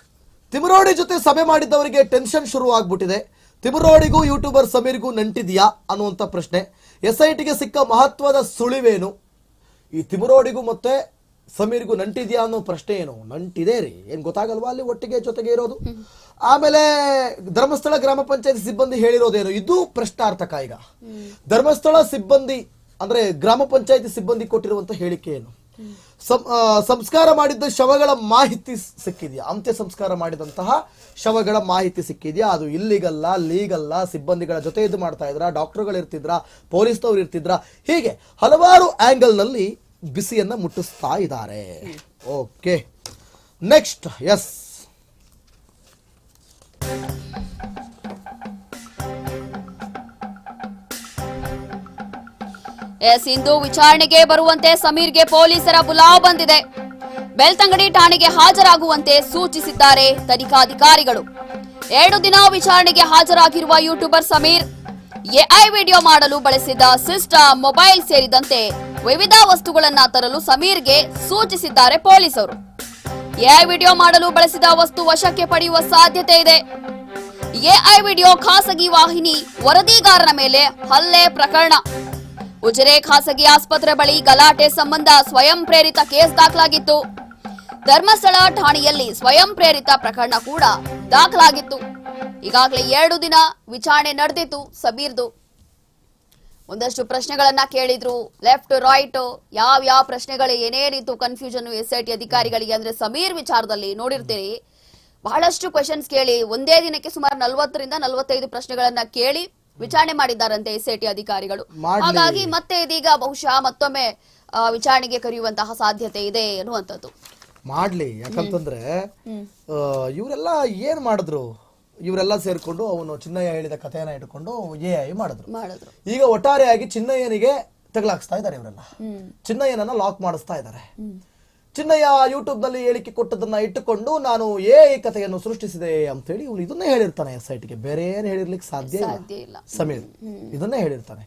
ತಿಮರೋಡಿ ಜೊತೆ ಸಭೆ ಮಾಡಿದ್ದವರಿಗೆ ಟೆನ್ಷನ್ ಶುರು ಆಗ್ಬಿಟ್ಟಿದೆ ತಿಮರೋಡಿಗೂ ಯೂಟ್ಯೂಬರ್ ಸಮೀರ್ಗೂ ನಂಟಿದೆಯಾ ಅನ್ನುವಂಥ ಪ್ರಶ್ನೆ. ಎಸ್ ಐ ಟಿಗೆ ಸಿಕ್ಕ ಮಹತ್ವದ ಸುಳಿವೇನು? ಈ ತಿಮರೋಡಿಗೂ ಮತ್ತೆ ಸಮೀರ್ಗೂ ನಂಟಿದೆಯಾ ಅನ್ನೋ ಪ್ರಶ್ನೆ ಏನು? ನಂಟಿದೆ ರೀ. ಏನು ಗೊತ್ತಾಗಲ್ವಾ ಅಲ್ಲಿ ಒಟ್ಟಿಗೆ ಜೊತೆಗೆ ಇರೋದು? ಆಮೇಲೆ ಧರ್ಮಸ್ಥಳ ಗ್ರಾಮ ಪಂಚಾಯತ್ ಸಿಬ್ಬಂದಿ ಹೇಳಿರೋದೇನು? ಇದು ಪ್ರಶ್ನಾರ್ಥಕ ಈಗ. ಧರ್ಮಸ್ಥಳ ಸಿಬ್ಬಂದಿ ಅಂದ್ರೆ ಗ್ರಾಮ ಪಂಚಾಯತಿ ಸಿಬ್ಬಂದಿ ಕೊಟ್ಟಿರುವಂತ ಹೇಳಿಕೆ ಏನು? ಸಂಸ್ಕಾರ ಮಾಡಿದ್ದ ಶವಗಳ ಮಾಹಿತಿ ಸಿಕ್ಕಿದೆಯಾ? ಅಂತ್ಯ ಸಂಸ್ಕಾರ ಮಾಡಿದಂತಹ ಶವಗಳ ಮಾಹಿತಿ ಸಿಕ್ಕಿದೆಯಾ? ಅದು ಇಲ್ಲಿಗಲ್ಲ, ಲೀಗಲ್ಲ, ಸಿಬ್ಬಂದಿಗಳ ಜೊತೆ ಇದು ಮಾಡ್ತಾ ಇದ್ರ? ಡಾಕ್ಟರ್ಗಳು ಇರ್ತಿದ್ರ? ಪೊಲೀಸ್ನವ್ರು ಇರ್ತಿದ್ರ? ಹೀಗೆ ಹಲವಾರು ಆಂಗಲ್ನಲ್ಲಿ ಬಿಸಿಯನ್ನು ಮುಟ್ಟಿಸ್ತಾ ಇದ್ದಾರೆ. ಓಕೆ. Next, yes. ಎಸ್, ಇಂದು ವಿಚಾರಣೆಗೆ ಬರುವಂತೆ ಸಮೀರ್ಗೆ ಪೊಲೀಸರ ಬುಲಾವ್ ಬಂದಿದೆ. ಬೆಳ್ತಂಗಡಿ ಠಾಣೆಗೆ ಹಾಜರಾಗುವಂತೆ ಸೂಚಿಸಿದ್ದಾರೆ ತನಿಖಾಧಿಕಾರಿಗಳು. ಎರಡು ದಿನ ವಿಚಾರಣೆಗೆ ಹಾಜರಾಗಿರುವ ಯೂಟ್ಯೂಬರ್ ಸಮೀರ್, ಎಐ ವಿಡಿಯೋ ಮಾಡಲು ಬಳಸಿದ ಸಿಸ್ಟಮ್ ಮೊಬೈಲ್ ಸೇರಿದಂತೆ ವಿವಿಧ ವಸ್ತುಗಳನ್ನ ತರಲು ಸಮೀರ್ಗೆ ಸೂಚಿಸಿದ್ದಾರೆ ಪೊಲೀಸರು. ಎಐ ವಿಡಿಯೋ ಮಾಡಲು ಬಳಸಿದ ವಸ್ತು ವಶಕ್ಕೆ ಪಡೆಯುವ ಸಾಧ್ಯತೆ ಇದೆ. ಎಐ ವಿಡಿಯೋ ಖಾಸಗಿ ವಾಹಿನಿ ವರದಿಗಾರನ ಮೇಲೆ ಹಲ್ಲೆ ಪ್ರಕರಣ. ಉಜಿರೆ ಖಾಸಗಿ ಆಸ್ಪತ್ರೆ ಬಳಿ ಗಲಾಟೆ ಸಂಬಂಧ ಸ್ವಯಂ ಪ್ರೇರಿತ ಕೇಸ್ ದಾಖಲಾಗಿತ್ತು. ಧರ್ಮಸ್ಥಳ ಠಾಣೆಯಲ್ಲಿ ಸ್ವಯಂ ಪ್ರೇರಿತ ಪ್ರಕರಣ ಕೂಡ ದಾಖಲಾಗಿತ್ತು. ಈಗಾಗಲೇ ಎರಡು ದಿನ ವಿಚಾರಣೆ ನಡೆದಿತ್ತು ಸಬೀರ್ದು. ಒಂದಷ್ಟು ಪ್ರಶ್ನೆಗಳನ್ನ ಕೇಳಿದ್ರು. ಲೆಫ್ಟ್, ರೈಟ್, ಯಾವ ಯಾವ ಪ್ರಶ್ನೆಗಳು, ಏನೇನಿತ್ತು, ಕನ್ಫ್ಯೂಷನ್ ಎಸ್ ಐ ಟಿ ಅಧಿಕಾರಿಗಳಿಗೆ ಅಂದ್ರೆ ಸಮೀರ್ ವಿಚಾರದಲ್ಲಿ ನೋಡಿರ್ತೀರಿ. ಬಹಳಷ್ಟು ಕ್ವಶನ್ಸ್ ಕೇಳಿ, ಒಂದೇ ದಿನಕ್ಕೆ ಸುಮಾರು ನಲವತ್ತರಿಂದ ನಲವತ್ತೈದು ಪ್ರಶ್ನೆಗಳನ್ನ ಕೇಳಿ ವಿಚಾರಣೆ ಮಾಡಿದ್ದಾರಂತೆ ಎಸ್ ಐ ಟಿ ಅಧಿಕಾರಿಗಳು. ಹಾಗಾಗಿ ಮತ್ತೆ ಇದೀಗ ಬಹುಶಃ ಮತ್ತೊಮ್ಮೆ ವಿಚಾರಣೆಗೆ ಕರೆಯುವಂತಹ ಸಾಧ್ಯತೆ ಇದೆ ಎನ್ನುವಂಥದ್ದು. ಮಾಡ್ಲಿ. ಯಾಕಂತಂದ್ರೆ ಇವರೆಲ್ಲ ಏನ್ ಮಾಡಿದ್ರು? ಇವರೆಲ್ಲ ಸೇರ್ಕೊಂಡು ಅವನು ಚಿನ್ನಯ್ಯ ಹೇಳಿದ ಕಥೆಯನ್ನ ಇಟ್ಕೊಂಡು ಎ ಐ ಮಾಡಿದ್ರು. ಈಗ ಒಟ್ಟಾರೆಯಾಗಿ ಚಿನ್ನಯ್ಯನಿಗೆ ತಗಲಾಕ್ಸ್ತಾ ಇದ್ದಾರೆ ಇವರೆಲ್ಲ. ಚಿನ್ನಯ್ಯನನ್ನ ಲಾಕ್ ಮಾಡಿಸ್ತಾ ಇದ್ದಾರೆ. ಚಿನ್ನಯ್ಯ ಯೂಟ್ಯೂಬ್ನಲ್ಲಿ ಹೇಳಿಕೆ ಕೊಟ್ಟದನ್ನ ಇಟ್ಟುಕೊಂಡು ನಾನು ಕಥೆಯನ್ನು ಸೃಷ್ಟಿಸಿದೆ ಅಂತ ಹೇಳಿ ಇವನು ಇದನ್ನೇ ಹೇಳಿರ್ತಾನೆ ಸೈಟ್ಗೆ ಬೇರೆ ಏನು ಹೇಳಿರ್ಲಿಕ್ಕೆ ಸಾಧ್ಯ ಇಲ್ಲ. ಸಮೀರ್ ಇದನ್ನೇ ಹೇಳಿರ್ತಾನೆ.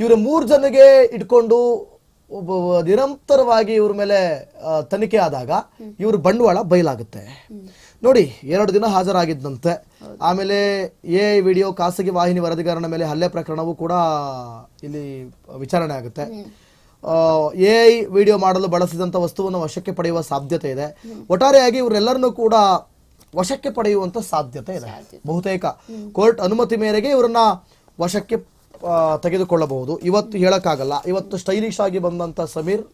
ಇವರು ಮೂರು ಜನಗೆ ಇಟ್ಕೊಂಡು ಒಬ್ಬ ನಿರಂತರವಾಗಿ ಇವ್ರ ಮೇಲೆ ತನಿಖೆ ಆದಾಗ ಇವ್ರ ಬಂಡವಾಳ ಬಯಲಾಗುತ್ತೆ. ನೋಡಿ ಎರಡು ದಿನ ಹಾಜರಾಗಿದ್ದಂತೆ. ಆಮೇಲೆ ಎ ವಿಡಿಯೋ ಖಾಸಗಿ ವಾಹಿನಿ ವರದಿಗಾರನ ಮೇಲೆ ಹಲ್ಲೆ ಪ್ರಕರಣವೂ ಕೂಡ ಇಲ್ಲಿ ವಿಚಾರಣೆ ಆಗುತ್ತೆ. ಎ ಐ ವಿಡಿಯೋ ಮಾಡಲು ಬಳಸಿದಂಥ ವಸ್ತುವನ್ನು ವಶಕ್ಕೆ ಪಡೆಯುವ ಸಾಧ್ಯತೆ ಇದೆ. ಒಟ್ಟಾರೆಯಾಗಿ ಇವರೆಲ್ಲರನ್ನೂ ಕೂಡ ವಶಕ್ಕೆ ಪಡೆಯುವಂತ ಸಾಧ್ಯತೆ ಇದೆ. ಬಹುತೇಕ ಕೋರ್ಟ್ ಅನುಮತಿ ಮೇರೆಗೆ ಇವರನ್ನ ವಶಕ್ಕೆ ತೆಗೆದುಕೊಳ್ಳಬಹುದು. ಇವತ್ತು ಹೇಳಕ್ಕಾಗಲ್ಲ. ಇವತ್ತು ಸ್ಟೈಲಿಶ್ ಆಗಿ ಬಂದಂತ ಸಮೀರ್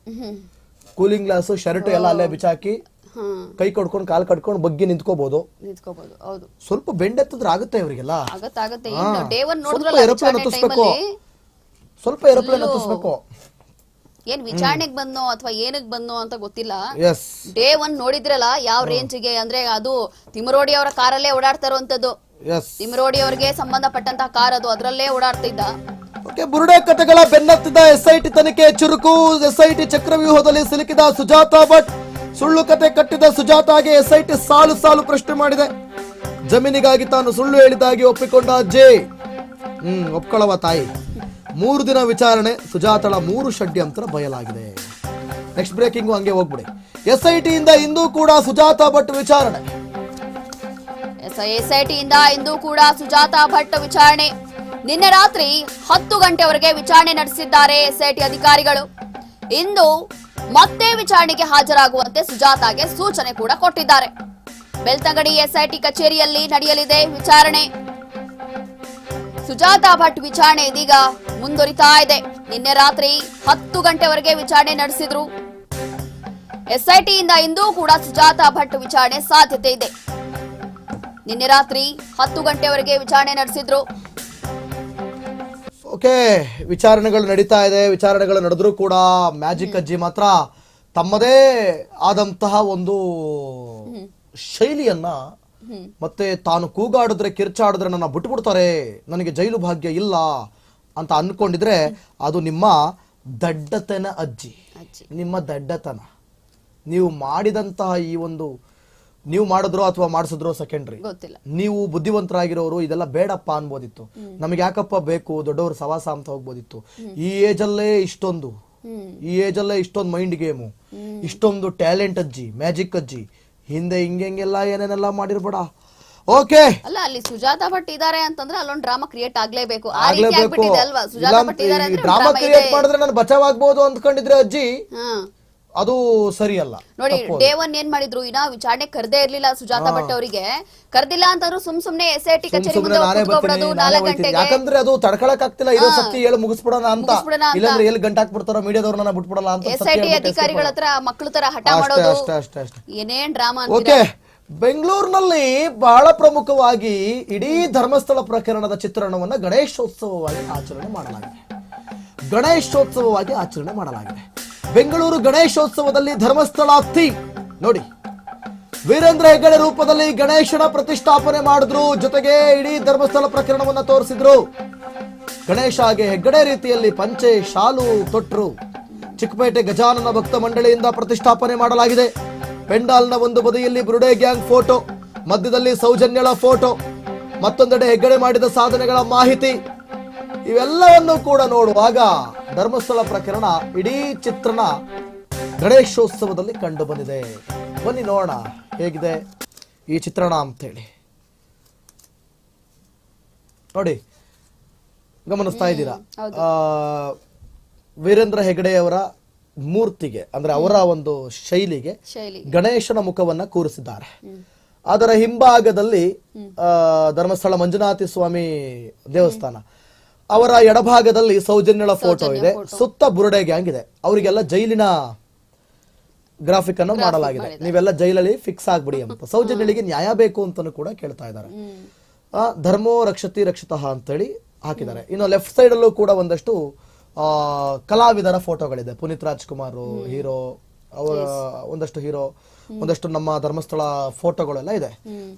ಕೂಲಿಂಗ್ ಗ್ಲಾಸ್ ಶರ್ಟ್ ಎಲ್ಲ ಅಲ್ಲೇ ಬಿಚಾಕಿ ಕೈ ಕಡ್ಕೊಂಡು ಕಾಲ್ ಕಡ್ಕೊಂಡು ಬಗ್ಗಿ ನಿಂತ್ಕೋಬಹುದು ನಿಂತ್ಕೋಬಹುದು ಹೌದು. ಸ್ವಲ್ಪ ಬೆಂಡೆತ್ತಿದ್ರೆ ಆಗುತ್ತೆ ಇವರಿಗೆಲ್ಲ. ಸ್ವಲ್ಪ ಏರೋಪ್ಲೇನ್ ಹತ್ತಿಸ್ಬೇಕು ಸ್ವಲ್ಪ ಏರೋಪ್ಲೇನ್ ಹತ್ತಿಸ್ಬೇಕು ಏನ್ ವಿಚಾರಣೆಗೆ ಬಂದೋ ಅಥವಾ ಏನಕ್ ಬಂದ್ನೋ ಅಂತ ಗೊತ್ತಿಲ್ಲ. ಡೇ ಒನ್ ನೋಡಿದ್ರಲ್ಲ ಯಾವ ರೇಂಜ್ಗೆ ಅಂದ್ರೆ ಅದು ತಿಮರೋಡಿ ಅವರ ಕಾರಲ್ಲೇ ಓಡಾಡ್ತಾ ಇರುವಂತದ್ದು ಎಸ್ ತಿಮರೋಡಿ ಅವರಿಗೆ ಸಂಬಂಧಪಟ್ಟಂತಹ ಕಾರ್ ಅದು ಅದರಲ್ಲೇ ಓಡಾಡ್ತಿದ್ದ ಬುರುಡೆ ಕಥೆಗಳ ಬೆನ್ನತ್ತಿದ ಎಸ್ಐಟಿ ತನಿಖೆ ಚುರುಕು. ಎಸ್ಐಟಿ ಚಕ್ರವ್ಯೂಹದಲ್ಲಿ ಸಿಲುಕಿದ ಸುಜಾತ ಭಟ್ ಸುಳ್ಳು ಕತೆ ಕಟ್ಟಿದ ಸುಜಾತಾಗೆ ಎಸ್ಐಟಿ ಸಾಲು ಸಾಲು ಪ್ರಶ್ನೆ ಮಾಡಿದೆ. ಜಮೀನಿಗಾಗಿ ತಾನು ಸುಳ್ಳು ಹೇಳಿದಾಗಿ ಒಪ್ಪಿಕೊಂಡ ಜೆ. ಹ್ಮ್ ಒಪ್ಕೊಳ್ಳವ ತಾಯಿ. ಮೂರು ದಿನ ವಿಚಾರಣೆ, ಸುಜಾತಳ ಮೂರು ಷಡ್ಯಂತರ ಬಯಲಾಗಿದೆ. ನೆಕ್ಸ್ಟ್ ಬ್ರೇಕಿಂಗು ಹಂಗೆ ಹೋಗ್ಬಿಡಿ. ಎಸ್ಐಟಿಯಿಂದ ಇಂದು ಕೂಡ ಸುಜಾತ ಭಟ್ ವಿಚಾರಣೆ. ಎಸ್ಐಟಿಯಿಂದ ಇಂದು ಕೂಡ ಸುಜಾತ ಭಟ್ ವಿಚಾರಣೆ. ನಿನ್ನೆ ರಾತ್ರಿ ಹತ್ತು ಗಂಟೆವರೆಗೆ ವಿಚಾರಣೆ ನಡೆಸಿದ್ದಾರೆ ಎಸ್ಐಟಿ ಅಧಿಕಾರಿಗಳು. ಇಂದು ಮತ್ತೆ ವಿಚಾರಣೆಗೆ ಹಾಜರಾಗುವಂತೆ ಸುಜಾತಾಗೆ ಸೂಚನೆ ಕೂಡ ಕೊಟ್ಟಿದ್ದಾರೆ. ಬೆಳ್ತಂಗಡಿ ಎಸ್ಐಟಿ ಕಚೇರಿಯಲ್ಲಿ ನಡೆಯಲಿದೆ ವಿಚಾರಣೆ. ಸುಜಾತ ಭಟ್ ವಿಚಾರಣೆ ಇದೀಗ ಮುಂದುವರಿತಾ ಇದೆ. ನಿನ್ನೆ ರಾತ್ರಿ ಹತ್ತು ಗಂಟೆವರೆಗೆ ವಿಚಾರಣೆ ನಡೆಸಿದ್ರು. ಎಸ್ಐಟಿಯಿಂದ ಇಂದೂ ಕೂಡ ಸುಜಾತಾ ಭಟ್ ವಿಚಾರಣೆ ಸಾಧ್ಯತೆ ಇದೆ. ನಿನ್ನೆ ರಾತ್ರಿ ಹತ್ತು ಗಂಟೆವರೆಗೆ ವಿಚಾರಣೆ ನಡೆಸಿದ್ರು. ಓಕೆ ವಿಚಾರಣೆಗಳು ನಡೀತಾ ಇದೆ. ವಿಚಾರಣೆಗಳು ನಡೆದ್ರೂ ಕೂಡ ಮ್ಯಾಜಿಕ್ ಅಜ್ಜಿ ಮಾತ್ರ ತಮ್ಮದೇ ಆದಂತಹ ಒಂದು ಶೈಲಿಯನ್ನ ಮತ್ತೆ ತಾನು ಕೂಗಾಡಿದ್ರೆ ಕಿರ್ಚಾಡಿದ್ರೆ ನನ್ನ ಬಿಟ್ಬಿಡ್ತಾರೆ. ನನಗೆ ಜೈಲು ಭಾಗ್ಯ ಇಲ್ಲ ಅಂತ ಅನ್ಕೊಂಡಿದ್ರೆ ಅದು ನಿಮ್ಮ ದಡ್ಡತನ ಅಜ್ಜಿ. ನಿಮ್ಮ ದಡ್ಡತನ. ನೀವು ಮಾಡಿದಂತಹ ಈ ಒಂದು ನೀವು ಮಾಡಿದ್ರೋ ಅಥವಾ ಮಾಡಿಸಿದ್ರೋ ಸೆಕೆಂಡ್ರಿ. ನೀವು ಬುದ್ಧಿವಂತರಾಗಿರೋರು ಇದೆಲ್ಲ ಬೇಡಪ್ಪ ಅನ್ಬೋದಿತ್ತು. ನಮಗೆ ಯಾಕಪ್ಪ ಬೇಕು? ದೊಡ್ಡವರು ಸವಾಸ ಅಂತ ಹೋಗ್ಬೋದಿತ್ತು. ಈ ಏಜ್ ಅಲ್ಲೇ ಇಷ್ಟೊಂದು ಈ ಏಜ್ ಅಲ್ಲೇ ಇಷ್ಟೊಂದು ಮೈಂಡ್ ಗೇಮು. ಇಷ್ಟೊಂದು ಟ್ಯಾಲೆಂಟ್ ಅಜ್ಜಿ ಮ್ಯಾಜಿಕ್ ಅಜ್ಜಿ. ಹಿಂದೆ ಹಿಂಗೆಲ್ಲ ಏನೇನೆಲ್ಲ ಮಾಡಿರ್ಬೇಡ. ಓಕೆ ಅಲ್ಲ ಅಲ್ಲಿ ಸುಜಾತಾ ಭಟ್ ಇದಾರೆ ಅಂತಂದ್ರೆ ಅಲ್ಲೊಂದು ಡ್ರಾಮಾ ಕ್ರಿಯೇಟ್ ಆಗ್ಲೇಬೇಕು. ಆ ರೀತಿ ಆಗ್ಲೇಬೇಕು. ಆಗ್ಬಿಟ್ಟಿದೆ ಅಲ್ವಾ? ಸುಜಾತಾ ಭಟ್ ಇದಾರೆ ಅಂದ್ರೆ ಡ್ರಾಮಾ ಡ್ರಾಮಾ ಕ್ರಿಯೇಟ್ ಮಾಡಿದ್ರೆ ನಾನು ಬಚಾವ್ ಆಗ್ಬೋದು ಅಂದ್ಕೊಂಡಿದ್ರೆ ಅಜ್ಜಿ. ಹಾ. ಅದು ಸರಿಯಲ್ಲ ನೋಡಿ ಡೇ ಒನ್ ಏನ್ ಮಾಡಿದ್ರು ಇನ್ನ ವಿಚಾರಣೆ ಕರ್ದೇ ಇರ್ಲಿಲ್ಲ ಸುಜಾತ ಭಟ್ ಅವರಿಗೆ. ಕರ್ದಿಲ್ಲ ಅಂತಂದ್ರು ಸುಮ್ ಸುಮ್ನೆ ಎಸ್ ಐ ಟಿ ಕಚೇರಿ ಮುಂದೆ ನಾಲ್ಕು ಗಂಟೆಗೆ. ಯಾಕಂದ್ರೆ ಅದು ತಡ್ಕೊಳಕ್ ಆಗ್ತಿಲ್ಲ ಇರೋ ಸತ್ತಿ ಹೇಳಿ ಮುಗಿಸ್ಬಿಡೋಣ ಅಂತ. ಇಲ್ಲಾಂದ್ರೆ ಎಲ್ಲಿ ಗಂಟೆ ಹಾಕ್ಬಿಡ್ತಾರೋ ಮೀಡಿಯಾದವ್ರನ್ನ ಬಿಟ್ಬಿಡಲ್ಲ ಅಂತ ಎಸ್ ಐ ಟಿ ಅಧಿಕಾರಿಗಳ ಹತ್ರ ಮಕ್ಳ ತರ ಹಠ ಮಾಡೋದು ಅಷ್ಟೇ ಅಷ್ಟೇ ಅಷ್ಟೇ. ಏನೇನ್ ಡ್ರಾಮಾ ಓಕೆ ಬೆಂಗಳೂರಿನಲ್ಲಿ ಬಹಳ ಪ್ರಮುಖವಾಗಿ ಇಡೀ ಧರ್ಮಸ್ಥಳ ಪ್ರಕರಣದ ಚಿತ್ರಣವನ್ನ ಗಣೇಶೋತ್ಸವವಾಗಿ ಆಚರಣೆ ಮಾಡಲಾಗಿದೆ. ಗಣೇಶೋತ್ಸವವಾಗಿ ಆಚರಣೆ ಮಾಡಲಾಗಿದೆ. ಬೆಂಗಳೂರು ಗಣೇಶೋತ್ಸವದಲ್ಲಿ ಧರ್ಮಸ್ಥಳ ಥೀಮ್. ನೋಡಿ, ವೀರೇಂದ್ರ ಹೆಗ್ಗಡೆ ರೂಪದಲ್ಲಿ ಗಣೇಶನ ಪ್ರತಿಷ್ಠಾಪನೆ ಮಾಡಿದ್ರು. ಜೊತೆಗೆ ಇಡೀ ಧರ್ಮಸ್ಥಳ ಪ್ರಕರಣವನ್ನು ತೋರಿಸಿದ್ರು. ಗಣೇಶ ಹಾಗೆ ಹೆಗ್ಗಡೆ ರೀತಿಯಲ್ಲಿ ಪಂಚೆ, ಶಾಲು ತೊಟ್ಟರು ಚಿಕ್ಕಪೇಟೆ ಗಜಾನನ ಭಕ್ತ ಮಂಡಳಿಯಿಂದ ಪ್ರತಿಷ್ಠಾಪನೆ ಮಾಡಲಾಗಿದೆ. ಪೆಂಡಾಲ್ನ ಒಂದು ಬದಿಯಲ್ಲಿ ಬ್ರುಡೆ ಗ್ಯಾಂಗ್ ಫೋಟೋ, ಮಧ್ಯದಲ್ಲಿ ಸೌಜನ್ಯಳ ಫೋಟೋ. ಮತ್ತೊಂದೆಡೆ ಹೆಗ್ಗಡೆ ಮಾಡಿದ ಸಾಧನೆಗಳ ಮಾಹಿತಿ. ಇವೆಲ್ಲವನ್ನು ಕೂಡ ನೋಡುವಾಗ ಧರ್ಮಸ್ಥಳ ಪ್ರಕರಣ ಇಡೀ ಚಿತ್ರಣ ಗಣೇಶೋತ್ಸವದಲ್ಲಿ ಕಂಡು ಬಂದಿದೆ. ಬನ್ನಿ ನೋಡೋಣ ಹೇಗಿದೆ ಈ ಚಿತ್ರಣ ಅಂತೇಳಿ. ನೋಡಿ ಗಮನಿಸ್ತಾ ಇದ್ದೀರಾ? ಆ, ವೀರೇಂದ್ರ ಹೆಗಡೆಯವರ ಮೂರ್ತಿಗೆ ಅಂದ್ರೆ ಅವರ ಒಂದು ಶೈಲಿಗೆ ಗಣೇಶನ ಮುಖವನ್ನ ಕೂರಿಸಿದ್ದಾರೆ. ಅದರ ಹಿಂಭಾಗದಲ್ಲಿ ಆ, ಧರ್ಮಸ್ಥಳ ಮಂಜುನಾಥ ಸ್ವಾಮಿ ದೇವಸ್ಥಾನ. ಅವರ ಎಡಭಾಗದಲ್ಲಿ ಸೌಜನ್ಯಳ ಫೋಟೋ ಇದೆ. ಸುತ್ತ ಬುರುಡೆ ಗ್ಯಾಂಗ್ ಇದೆ. ಅವರಿಗೆಲ್ಲ ಜೈಲಿನ ಗ್ರಾಫಿಕ್ ಅನ್ನು ಮಾಡಲಾಗಿದೆ ನೀವೆಲ್ಲ ಜೈಲಲ್ಲಿ ಫಿಕ್ಸ್ ಆಗ್ಬಿಡಿ ಅಂತ. ಸೌಜನ್ಯಳಿಗೆ ನ್ಯಾಯ ಬೇಕು ಅಂತಾನು ಕೂಡ ಕೇಳ್ತಾ ಇದ್ದಾರೆ. ಧರ್ಮೋ ರಕ್ಷತಿ ರಕ್ಷಿತಃ ಅಂತೇಳಿ ಹಾಕಿದ್ದಾರೆ. ಇನ್ನು ಲೆಫ್ಟ್ ಸೈಡ್ ಅಲ್ಲೂ ಕೂಡ ಒಂದಷ್ಟು ಆ, ಕಲಾವಿದರ ಫೋಟೋಗಳಿದೆ. ಪುನೀತ್ ರಾಜ್ಕುಮಾರ್ ಹೀರೋ ಅವರ ಒಂದಷ್ಟು ಹೀರೋ ಒಂದಷ್ಟು ನಮ್ಮ ಧರ್ಮಸ್ಥಳ ಫೋಟೋಗಳೆಲ್ಲ ಇದೆ.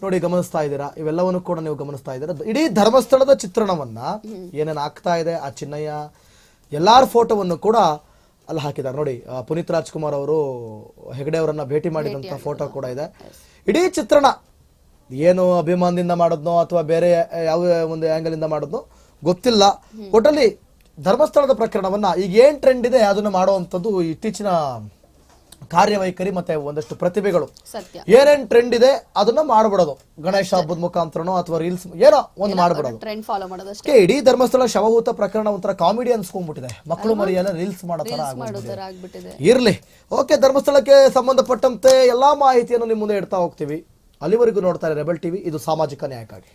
ನೋಡಿ ಗಮನಿಸ್ತಾ ಇದ್ದೀರಾ? ಇವೆಲ್ಲವನ್ನು ಕೂಡ ನೀವು ಗಮನಿಸ್ತಾ ಇದ್ದೀರಾ? ಇಡೀ ಧರ್ಮಸ್ಥಳದ ಚಿತ್ರಣವನ್ನ ಏನೇನು ಆಗ್ತಾ ಇದೆ ಆ ಚಿನ್ನಯ್ಯ ಎಲ್ಲಾರ ಫೋಟೋವನ್ನು ಕೂಡ ಅಲ್ಲಿ ಹಾಕಿದ್ದಾರೆ. ನೋಡಿ ಪುನೀತ್ ರಾಜ್ಕುಮಾರ್ ಅವರು ಹೆಗಡೆ ಅವರನ್ನ ಭೇಟಿ ಮಾಡಿದಂತ ಫೋಟೋ ಕೂಡ ಇದೆ. ಇಡೀ ಚಿತ್ರಣ ಏನು ಅಭಿಮಾನದಿಂದ ಮಾಡೋದ್ನೋ ಅಥವಾ ಬೇರೆ ಯಾವ ಒಂದು ಆಂಗಲ್ ಇಂದ ಮಾಡೋದ್ನೋ ಗೊತ್ತಿಲ್ಲ. ಒಟ್ಟಲ್ಲಿ ಧರ್ಮಸ್ಥಳದ ಪ್ರಕರಣವನ್ನ ಈಗ ಏನ್ ಟ್ರೆಂಡ್ ಇದೆ ಅದನ್ನ ಮಾಡುವಂಥದ್ದು ಇತ್ತೀಚಿನ ಕಾರ್ಯವೈಖರಿ ಮತ್ತೆ ಒಂದಷ್ಟು ಪ್ರತಿಭೆಗಳು. ಏನೇನ್ ಟ್ರೆಂಡ್ ಇದೆ ಅದನ್ನ ಮಾಡ್ಬಿಡೋದು. ಗಣೇಶ ಹಬ್ಬದ ಮುಖಾಂತರನೋ ಅಥವಾ ರೀಲ್ಸ್ ಏನೋ ಒಂದು ಮಾಡ್ಬಿಡೋದು. ಟ್ರೆಂಡ್ ಫಾಲೋ ಮಾಡೋದಷ್ಟೇ ಅದಕ್ಕೆ ಇಡೀ ಧರ್ಮಸ್ಥಳ ಶವಭೂತ ಪ್ರಕರಣ ಒಂಥರ ಕಾಮಿಡಿ ಅನ್ಸ್ಕೊಂಡ್ಬಿಟ್ಟಿದೆ. ಮಕ್ಕಳು ಮರಿಯಲ್ಲ ರೀಲ್ಸ್ ಮಾಡೋ ತರ ಮಾಡೋ ತರ ಆಗ್ಬಿಟ್ಟಿದೆ. ಇರ್ಲಿ. ಓಕೆ ಧರ್ಮಸ್ಥಳಕ್ಕೆ ಸಂಬಂಧಪಟ್ಟಂತೆ ಎಲ್ಲಾ ಮಾಹಿತಿಯನ್ನು ನಿಮ್ಮ ಮುಂದೆ ಇಡ್ತಾ ಹೋಗ್ತೀವಿ. ಅಲ್ಲಿವರೆಗೂ ನೋಡ್ತಾರೆ ರೆಬಲ್ ಟಿವಿ ಇದು ಸಾಮಾಜಿಕ ನ್ಯಾಯಕ್ಕಾಗಿ.